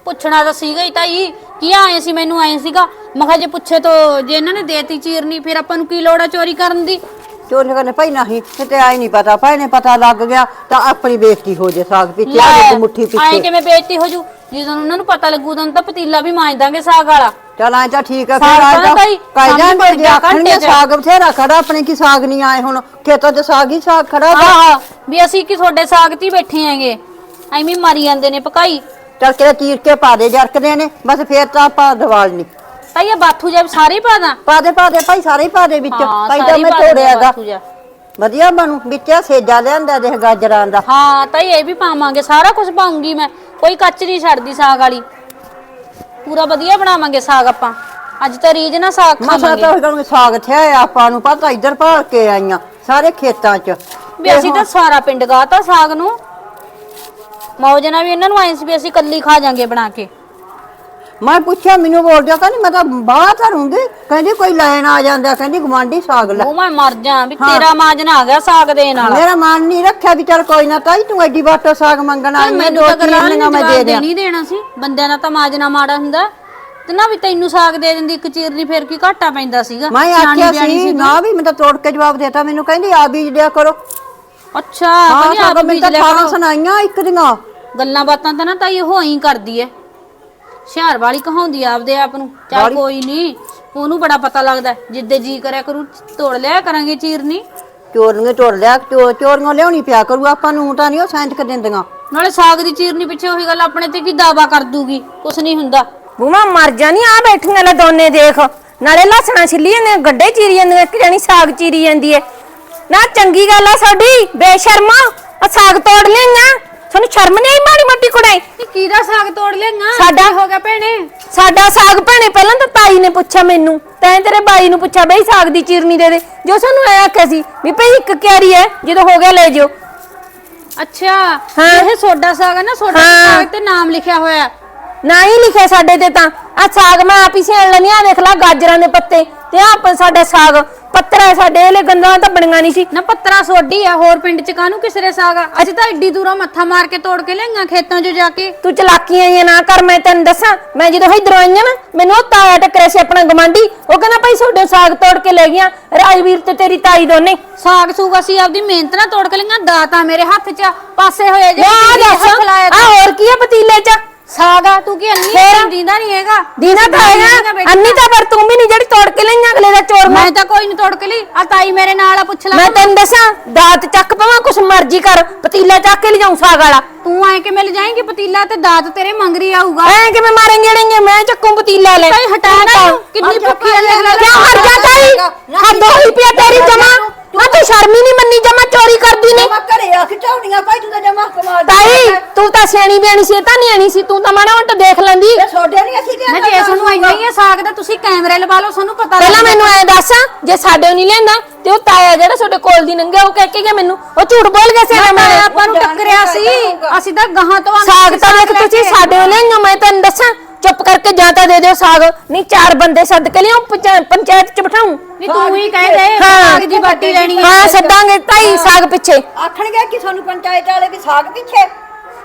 ਪੁੱਛਣਾ ਤਾਂ ਸੀਗਾ ਹੀ ਤਾਈ ਕੀ ਆਏ ਸੀ ਮੈਨੂੰ ਆਏ ਸੀਗਾ? ਮੈਂ ਕਿਹਾ ਜੇ ਪੁੱਛੇ ਤਾਂ ਜੇ ਇਹਨਾਂ ਨੇ ਦੇਤੀ ਚੀਰਨੀ ਫਿਰ ਆਪਾਂ ਨੂੰ ਕੀ ਲੋੜ ਆ ਚੋਰੀ ਕਰਨ ਦੀ? ਚੋਰ ਕਹਿੰਦੇ ਭਾਈ ਨਹੀਂ ਤੇ ਆਈ ਨਹੀਂ ਪਤਾ। ਭਾਈ ਨੇ ਪਤਾ ਲੱਗ ਗਿਆ ਤਾਂ ਆਪਣੀ ਬੇਇੱਜ਼ਤੀ ਹੋ ਜੇ ਸਾਗ ਪਿੱਛੇ ਆ ਮੁੱਠੀ ਆਏ ਪਿੱਛੇ। ਕਿਵੇਂ ਬੇਇੱਜ਼ਤੀ ਹੋ ਜੂ? ਜਦੋਂ ਉਹਨਾਂ ਨੂੰ ਪਤਾ ਲੱਗੂ ਤਾਂ ਪਤੀਲਾ ਵੀ ਮਾਂਜ ਦਾਂਗੇ ਸਾਗ ਵਾਲਾ। ਚਲ ਐ ਤਾਂ ਠੀਕ ਆ ਸਾਗ ਫਿਰ ਤਾਂ ਆ। ਜਾ ਭਾਈ ਜੇ ਗਿਆ ਆਖਣਗੇ ਘੰਟੇ ਚ। ਸਾਗ ਬਥੇਰਾ ਖੜਾ ਆਪਣੇ ਕੀ ਸਾਗ ਨਹੀਂ ਆਏ ਹੁਣ? ਖੇਤਾਂ 'ਚ ਸਾਗ ਹੀ ਸਾਗ ਖੜਾ ਵਾ। ਆਹ ਵੀ ਅਸੀਂ ਕੀ ਤੁਹਾਡੇ ਸਾਗ 'ਤੇ ਹੀ ਬੈਠੇ ਆਂਗੇ ਐਵੇਂ ਹੀ ਮਾਰੀ ਜਾਂਦੇ ਨੇ ਪਕਾਈ। ਚੱਲ ਕੇ ਚੀਰ ਕੇ ਪਾ ਦੇ ਜਰਕਦੇ ਨੇ। ਬਸ ਫੇਰ ਤਾਂ ਆਪਾਂ ਦਿਵਾਲ ਨਹੀਂ। ਤਾਈ ਇਹ ਬਾਥੂ ਜੇ ਸਾਰੇ ਹੀ ਪਾ ਦਾਂ? ਪਾ ਦੇ ਪਾ ਦੇ ਭਾਈ ਸਾਰੇ ਹੀ ਪਾ ਦੇ ਵਿੱਚ। ਭਾਈ ਸਾਰੇ ਤਾਂ ਹੀ ਮੈਂ ਪਾ ਦਿੰਦੇ ਤੋੜਿਆਗਾ ਬਾਥੂ ਜਿਹਾ। ਵਧੀਆ ਬਣੂ ਵਿੱਚ ਆਹ ਸੇਜਾ ਲਿਆਂਦਾ ਦੇਖ ਗਾਜਰਾਂ ਦਾ। ਹਾਂ ਤਾਈ ਇਹ ਵੀ ਪਾਵਾਂਗੇ ਸਾਰਾ ਕੁਝ ਪਾਉਂਗੀ ਮੈਂ। ਕੋਈ ਕੱਚ ਨਹੀਂ ਛੱਡਦੀ ਸਾਗ ਵਾਲੀ। ਪੂਰਾ ਵਧੀਆ ਬਣਾਵਾਂਗੇ ਸਾਗ ਆਪਾਂ। ਅੱਜ ਤਾਂ ਰੀਜ ਨਾ ਸਾਗ ਮਸਾ ਖਾਵਾਂਗੇ। ਤਾਂ ਸਾਗ ਥਿਆ ਆਪਾਂ ਨੂੰ ਪਤਾ ਇੱਧਰ ਭਾਲ ਕੇ ਆਈਆਂ ਸਾਰੇ ਖੇਤਾਂ 'ਚ। ਵੀ ਅਸੀਂ ਤਾਂ ਸਾਰਾ ਪਿੰਡ ਗਾਤਾ ਸਾਗ ਨੂੰ। ਮੌਜ ਨਾਲ ਵੀ ਇਹਨਾਂ ਨੂੰ ਆਏ ਸੀ ਵੀ ਅਸੀਂ ਕੱਲੀ ਖਾ ਜਾਾਂਗੇ ਬਣਾ ਕੇ। ਮੈਂ ਪੁੱਛਿਆ ਮੈਨੂੰ ਬੋਲ ਜਾ ਕਹਿੰਦੀ ਮੈਂ ਤਾਂ ਬਾਹਰ ਧਰੂੰਗੀ ਕਹਿੰਦੀ ਕੋਈ ਲੈਣ ਆ ਜਾਂਦਾ ਕਹਿੰਦੀ ਗਵਾਂਢੀ ਸਾਗ ਲੈ। ਉਹ ਮੈਂ ਮਰ ਜਾ ਵੀ ਤੇਰਾ ਮਾਜਨ ਆ ਗਿਆ ਸਾਗ ਦੇਣ ਵਾਲਾ। ਮੇਰਾ ਮਨ ਨਹੀਂ ਰੱਖਿਆ ਵੀ ਚੱਲ ਕੋਈ ਨਾ ਤਾਈ ਤੂੰ ਐਡੀ ਬਾਟੋ ਸਾਗ ਮੰਗਣ ਆਈ ਮੈਂ ਮੈਨੂੰ ਦੋ ਤਾਂ ਗੱਲਾਂ ਚੀਰਨੀਆਂ ਮੈਂ ਦੇ ਦਿਆਂ। ਨਹੀਂ ਦੇਣਾ ਸੀ। ਬੰਦਿਆਂ ਦਾ ਤਾਂ ਮਾਜਨਾ ਮਾੜਾ ਹੁੰਦਾ। ਤੇ ਨਾ ਵੀ ਤੈਨੂੰ ਸਾਗ ਦੇ ਦਿੰਦੀ ਇੱਕ ਚੀਰਨੀ ਫੇਰ ਕੀ ਘਾਟਾ ਪੈਂਦਾ ਸੀਗਾ। ਮੈਂ ਸਿਆਣੀ ਆਖਿਆ ਬਿਆਣੀ ਸੀ ਤੂੰ। ਨਾ ਵੀ ਮੈਂ ਤਾਂ ਤੋੜ ਕੇ ਜਵਾਬ ਦੇਤਾ ਮੈਨੂੰ ਕਹਿੰਦੀ ਆ ਬੀਜ ਦਿਆ ਕਰੋ। ਅੱਛਾ ਹਾਂ ਕਹਿੰਦੀ ਆਪ ਸਾਗ ਮੈਂ ਬੀਜ ਤਾਂ ਲਿਆ ਖਾਣਾ ਕਰੋ। ਸੁਣਾਈਆਂ ਇੱਕ ਦੀਆਂ। ਗੱਲਾਂ ਬਾਤਾਂ ਤਾਂ ਨਾ ਤਾਈ ਉਹ ਹੀ ਕਰਦੀ ਐ। ਹੁਸ਼ਿਆਰ ਵਾਲੀ ਕਹਾਉਂਦੀ ਆ ਆਪਦੇ ਆਪ ਨੂੰ। ਚੱਲ ਕੋਈ ਨਹੀਂ ਉਹਨੂੰ ਬੜਾ ਪਤਾ ਲੱਗਦਾ ਜਿੱਦੇ ਜੀ ਕਰਿਆ ਕਰੂ ਤੋੜ ਲਿਆ ਕਰਾਂਗੇ ਚੀਰਨੀ। ਚੋਰੀਆਂ ਤੋੜ ਲਿਆ ਚੋ- ਚੋਰੀਆਂ ਲਿਆਉਣੀ ਪਿਆ ਕਰੂ ਆਪਾਂ ਨੂੰ ਤਾਂ ਨਹੀਂ ਉਹ ਸੈਂਟ ਕੇ ਦਿੰਦੀਆਂ। ਨਾਲੇ ਸਾਗ ਦੀ ਚੀਰਨੀ ਪਿੱਛੇ ਉਹੀ ਗੱਲ ਆਪਣੇ ਤੇ ਕੀ ਦਾਵਾ ਕਰ ਦੂਗੀ ਕੁਛ ਨਹੀਂ ਹੁੰਦਾ। ਬੂਮਾ ਮਰ ਜਾਨੀ ਆ ਬੈਠੀਆਂ ਲੈ ਦੋਨੇ ਦੇਖ। ਨਾਲੇ ਲਸਣਾ ਛਿੱਲੀ ਜਾਂਦੇ ਗੱਡੇ ਚੀਰੀ ਜਾਂਦੇ ਇੱਕ ਜਣੀ ਸਾਗ ਚੀਰੀ ਜਾਂਦੀ ਏ। ਨਾ ਚੰਗੀ ਗੱਲ ਆ ਸਾਡੀ ਬੇਸ਼ਰਮਾ ਆ ਸਾਗ ਤੋੜ ਲੈਂਗਾ ਤੁਹਾਨੂੰ ਸ਼ਰਮ ਨਹੀਂ ਆਈ ਮਾੜੀ ਮੋਟੀ ਕੁੜੇ ਇਹ ਕਿਹਦਾ ਸਾਗ ਤੋੜ ਲਿਆਂਗਾ? ਸਾਡਾ- ਹੋ ਗਿਆ ਭੈਣੇ? ਸਾਡਾ ਸਾਗ ਭੈਣੇ ਪਹਿਲਾਂ ਤਾਂ ਤਾਈ ਨੇ ਪੁੱਛਿਆ ਮੈਨੂੰ ਤੈਂ ਤੇਰੇ ਬਾਈ ਨੂੰ ਪੁੱਛਿਆ ਬਈ ਸਾਗ ਦੀ ਚੀਰਨੀ ਦੇ ਦੇ। ਜੋ ਸਾਨੂੰ ਐ ਆਖਿਆ ਸੀ ਵੀ ਭਈ ਇੱਕ ਕਿਆਰੀ ਐ ਜਦੋਂ ਹੋ ਗਿਆ ਲੈ ਜਿਓ। ਅੱਛਾ ਹਾਂ। ਇਹ ਸੋਡਾ ਸਾਗ ਹੈ ਨਾ ਸੋਡਾ ਹਾਂ। ਸਾਗ ਤੇ ਨਾਮ ਲਿਖਿਆ ਹੋਇਆ ਹੈ। ਨਾ ਹੀ ਲਿਖਿਆ ਸਾਡੇ ਤੇ ਤਾਂ। ਆ ਸਾਗ ਮੈਂ ਆਪ ਹੀ ਸੇਣ ਲੈਣੀ ਆ ਦੇਖ ਲੈ ਗਾਜਰਾਂ ਦੇ ਪੱਤੇ। ਤੇ ਆ ਸਾਡਾ ਸਾਗ ਪੱਤਰਾ ਸਾਡੇ ਇਹਲੇ ਗੰਦਾਂ ਤਾਂ ਬਣੀਆਂ ਨਹੀਂ ਸੀ। ਨਾ ਪੱਤਰਾ ਸੋਡੀ ਆ ਹੋਰ ਪਿੰਡ ਚ ਕਾਹਨੂੰ ਕਿਸੇ ਦੇ ਸਾਗ ਆ? ਅਸੀਂ ਤਾਂ ਏਡੀ ਦੂਰੋਂ ਮੱਥਾ ਮਾਰ ਕੇ ਤੋੜ ਕੇ ਲਿਆਂਗਾ ਖੇਤਾਂ 'ਚ ਜਾ ਕੇ। ਤੂੰ ਚਲਾਕੀਆਂ ਆਈਆਂ ਨਾ ਕਰ ਮੈਂ ਤੈਨੂੰ ਦੱਸਾਂ ਮੈਂ ਜਦੋਂ ਇਧਰੋਂ ਆਈਆਂ ਨਾ ਮੈਨੂੰ ਉਹ ਤਾਇਆ ਟੱਕਰਿਆ ਸੀ ਆਪਣਾ ਗਵਾਂਢੀ ਉਹ ਕਹਿੰਦਾ ਭਾਈ ਤੁਹਾਡੇ ਸਾਗ ਤੋੜ ਕੇ ਲੈ ਗਿਆ ਰਾਜਵੀਰ ਤੇ ਤੇਰੀ ਤਾਈ ਦੋਨੇ। ਸਾਗ ਸੂਗ ਅਸੀਂ ਆਪਦੀ ਮਿਹਨਤ ਨਾਲ ਤੋੜ ਕੇ ਲਿਆਂਗਾ ਦਾਤਾ ਮੇਰੇ ਹੱਥ 'ਚ ਆ, ਪਾਸੇ ਹੋਏ ਜੇ ਆ ਦੱਸ ਆ ਹੋਰ ਕੀ ਆ ਪਤੀਲੇ 'ਚ? ਸਾਗ ਤੂੰ ਕੀ ਅੰਨੀ ਫੇਰ? ਦਿੰਦਾ ਨਹੀਂ ਹੈਗਾ? ਦੀਨਾ ਤਾਂ ਹੈਗਾ। ਅੰਨੀ ਤਾਂ ਪਰ ਤੂੰ ਵੀ ਨਹੀਂ ਜਿਹੜੀ ਤੋੜ ਕੇ ਲਈਆਂ ਅਗਲੇ ਦਾ ਚੋਰ ਮੈਂ ਮੈਂ ਤਾਂ ਕੋਈ ਨਹੀਂ ਤੋੜ ਕੇ ਲਈ। ਆ ਤਾਈ ਮੇਰੇ ਨਾਲ ਆ ਪੁੱਛ ਲੈ ਮੈਂ ਤੈਨੂੰ ਦੱਸਾਂ ਦਾਤ ਚੱਕ ਪਵਾਂ ਕੁਛ ਮਰਜ਼ੀ ਕਰ। ਪਤੀਲਾ ਚੱਕ ਕੇ ਲਿਜਾਉਂ ਸਾਗ ਵਾਲਾ। ਤੂੰ ਐ ਕਿ ਮਿਲ ਜਾਏਂਗੀ ਪਤੀਲਾ ਤੇ ਦਾਤ ਤੇਰੇ ਮੰਗਰੀ ਆਊਗਾ? ਐ ਕਿਵੇਂ ਮਾਰੇਂਗੇ ਜਿਹੜेंगे ਮੈਂ ਚੱਕੂ ਪਤੀਲਾ ਲੈ। ਤਾਈ ਹਟਾ ਨਾ ਇਹਨੂੰ, ਕਿੰਨੀ ਭੁੱਖੀ ਆ ਦੇਖ ਲੈ ਕਿਆ ਮਰ ਜਾ ਤਾਈ। ਹੱਦ ਹੋਈ ਪਿਆ ਤੇਰੀ ਜਮਾ। ਮੈਂ ਤੂੰ ਸ਼ਰਮ ਹੀ ਨਹੀਂ ਮੰਨੀ ਜਮਾ ਚੋਰੀ ਕਰਦੀ ਨੇ। ਮੈਂ ਘਰੇ ਆ ਲਿਆਉਣੀਆਂ ਭਾਈ ਤੂੰ ਤਾਂ ਜਮਾ ਕਮਾਲ ਦੀ ਤਾਈ ਤੂੰ ਤਾਂ ਸਿਆਣੀ ਬਿਆਣੀ ਸੀ ਇਹ ਤਾਂ ਨਿਆਣੀ ਸੀ ਤੂੰ ਤਾਂ ਮਾੜਾ ਮੋਟਾ ਦੇਖ ਲੈਂਦੀ। ਇਹ ਛੋਡੇ ਨਹੀਂ ਅਸੀਂ ਨਾ ਜੇ ਤੁਹਾਨੂੰ ਇੰਨਾ ਹੀ ਹੈ ਸਾਗ ਦਾ ਤੁਸੀਂ ਕੈਮਰੇ ਲਵਾ ਲਓ ਤੁਹਾਨੂੰ ਪਤਾ ਪਹਿਲਾਂ ਮੈਨੂੰ ਐ ਦੱਸ ਜੇ ਸਾਡੇ ਨਹੀਂ ਲੈਂਦਾ ਤੇ ਉਹ ਤਾਇਆ ਜਿਹੜਾ ਤੁਹਾਡੇ ਕੋਲ ਦੀ ਨੰਗਾ ਉਹ ਕਹਿ ਕੇ ਗਿਆ ਮੈਨੂੰ। ਉਹ ਝੂਠ ਬੋਲ ਗਿਆ ਸੀ ਮੈਂ ਮੈਂ ਆਪਾਂ ਨੂੰ ਟੱਕਰਿਆ ਸੀ। ਅਸੀਂ ਤਾਂ ਗਾਹਾਂ ਤੋਂ ਸਾਗ ਤਾਂ ਦੇਖ ਤੁਸੀਂ ਸਾਡੇ ਲੈਂਗਾ ਮੈਂ ਦੱਸਾਂ ਚੁੱਪ ਕਰਕੇ ਜਾਂ ਤਾਂ ਦੇ ਦਿਓ ਸਾਗ। ਨਹੀਂ ਚਾਰ ਬੰਦੇ ਸੱਦ ਕੇ ਪੰਚਾ- ਪੰਚਾਇਤ ਚ ਬਿਠਾਉਂ। ਨਹੀਂ ਤੂੰ ਹੀ ਕਹਿ ਦੇ। ਸਾਗ ਦੀ ਬਾਟੀ ਲੈਣੀ ਹੈ। ਹਾਂ ਸੱਦਾਂਗੇ ਤਾਈ ਸਾਗ ਪਿੱਛੇ। ਆਖਣਗੇ ਕਿ ਸਾਨੂੰ ਪੰਚਾਇਤ ਵਾਲੇ ਵੀ ਸਾਗ ਪਿੱਛੇ?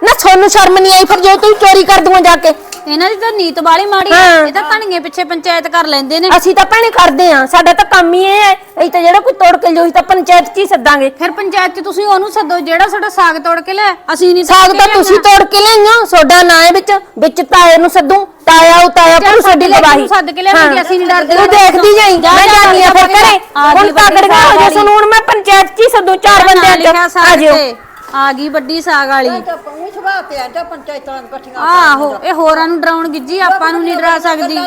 ਨਾ ਤੁਹਾਨੂੰ ਸ਼ਰਮ ਨਹੀਂ ਆਈ ਫਿਰ ਜੋ ਤੂੰ ਚੋਰੀ ਕਰ ਦੂੰਗਾ ਜਾ ਕੇ। ਇਹਨਾਂ ਦੀ ਤਾਂ ਨੀਤ ਵਾਲੀ ਮਾੜੀ। ਹੈ। ਇਹ ਤਾਂ ਧਣੀਏ ਪਿੱਛੇ ਪੰਚਾਇਤ ਕਰ ਲੈਂਦੇ ਨੇ। ਅਸੀਂ ਤਾਂ ਭੈਣੇ ਕਰਦੇ ਆ ਸਾਡਾ ਤਾਂ ਕੰਮ ਹੀ ਇਹ ਹੈ। ਅਸੀਂ ਤਾਂ ਜਿਹੜਾ ਕੋਈ ਤੋੜ ਕੇ ਲਿਓ ਅਸੀਂ ਤਾਂ ਪੰਚਾਇਤ ਚ ਹੀ ਸੱਦਾਂਗੇ। ਫਿਰ ਪੰਚਾਇਤ 'ਚ ਤੁਸੀਂ ਉਹਨੂੰ ਸੱਦੋ ਜਿਹੜਾ ਤੁਹਾਡਾ ਸਾਗ ਤੋੜ ਕੇ ਲੈ ਅਸੀਂ ਨਹੀਂ ਸਾਗ ਤਾਂ ਤੁਸੀਂ ਤੋੜ ਕੇ ਲਿਆਈਓ ਸੋਡਾ ਨਾਂ ਹੈ ਵਿੱਚ ਵਿੱਚ ਤਾਏ ਨੂੰ ਸੱਦੂ ਤਾਇਆ ਉਹ ਤਾਇਆ ਪਰ ਸਾਡੀ ਗਵਾਹੀ। ਸੱਦ ਕੇ ਲਿਆਵਾਂਗੇ, ਅਸੀਂ ਨੀ ਡਰਦੇ। ਤੂੰ ਦੇਖਦੀ ਜਾਈ ਮੈਂ ਜਾਨੀ ਆ ਫਿਰ ਘਰੇ। ਆ ਹੁਣ ਤਾਕੜ ਗਿਆ ਹੋ ਜੇ ਸੁਣੂ ਹੁਣ ਮੈਂ ਪੰਚਾਇਤ ਚ ਹੀ ਸੱਦੂ ਚਾਰ ਬੰਦਿਆਂ ਲਿਖਿਆ ਚ। ਸਾਗ ਆ ਜਿਓ। ਤੇ। ਆ ਗਈ ਵੱਡੀ ਸਾਗ ਵਾਲੀ। ਤਾਂ ਪੂਛ ਵਾ ਪਿਆ ਤਾਂ ਪੰਚਾਇਤਾਂ ਇਕੱਠੀਆਂ ਆਹੋ ਇਹ ਹੋਰਾਂ ਨੂੰ ਡਰਾਉਣ ਗਿੱਜੀ ਆਪਾਂ ਨੂੰ ਨਹੀਂ ਡਰਾ ਸਕਦੀ।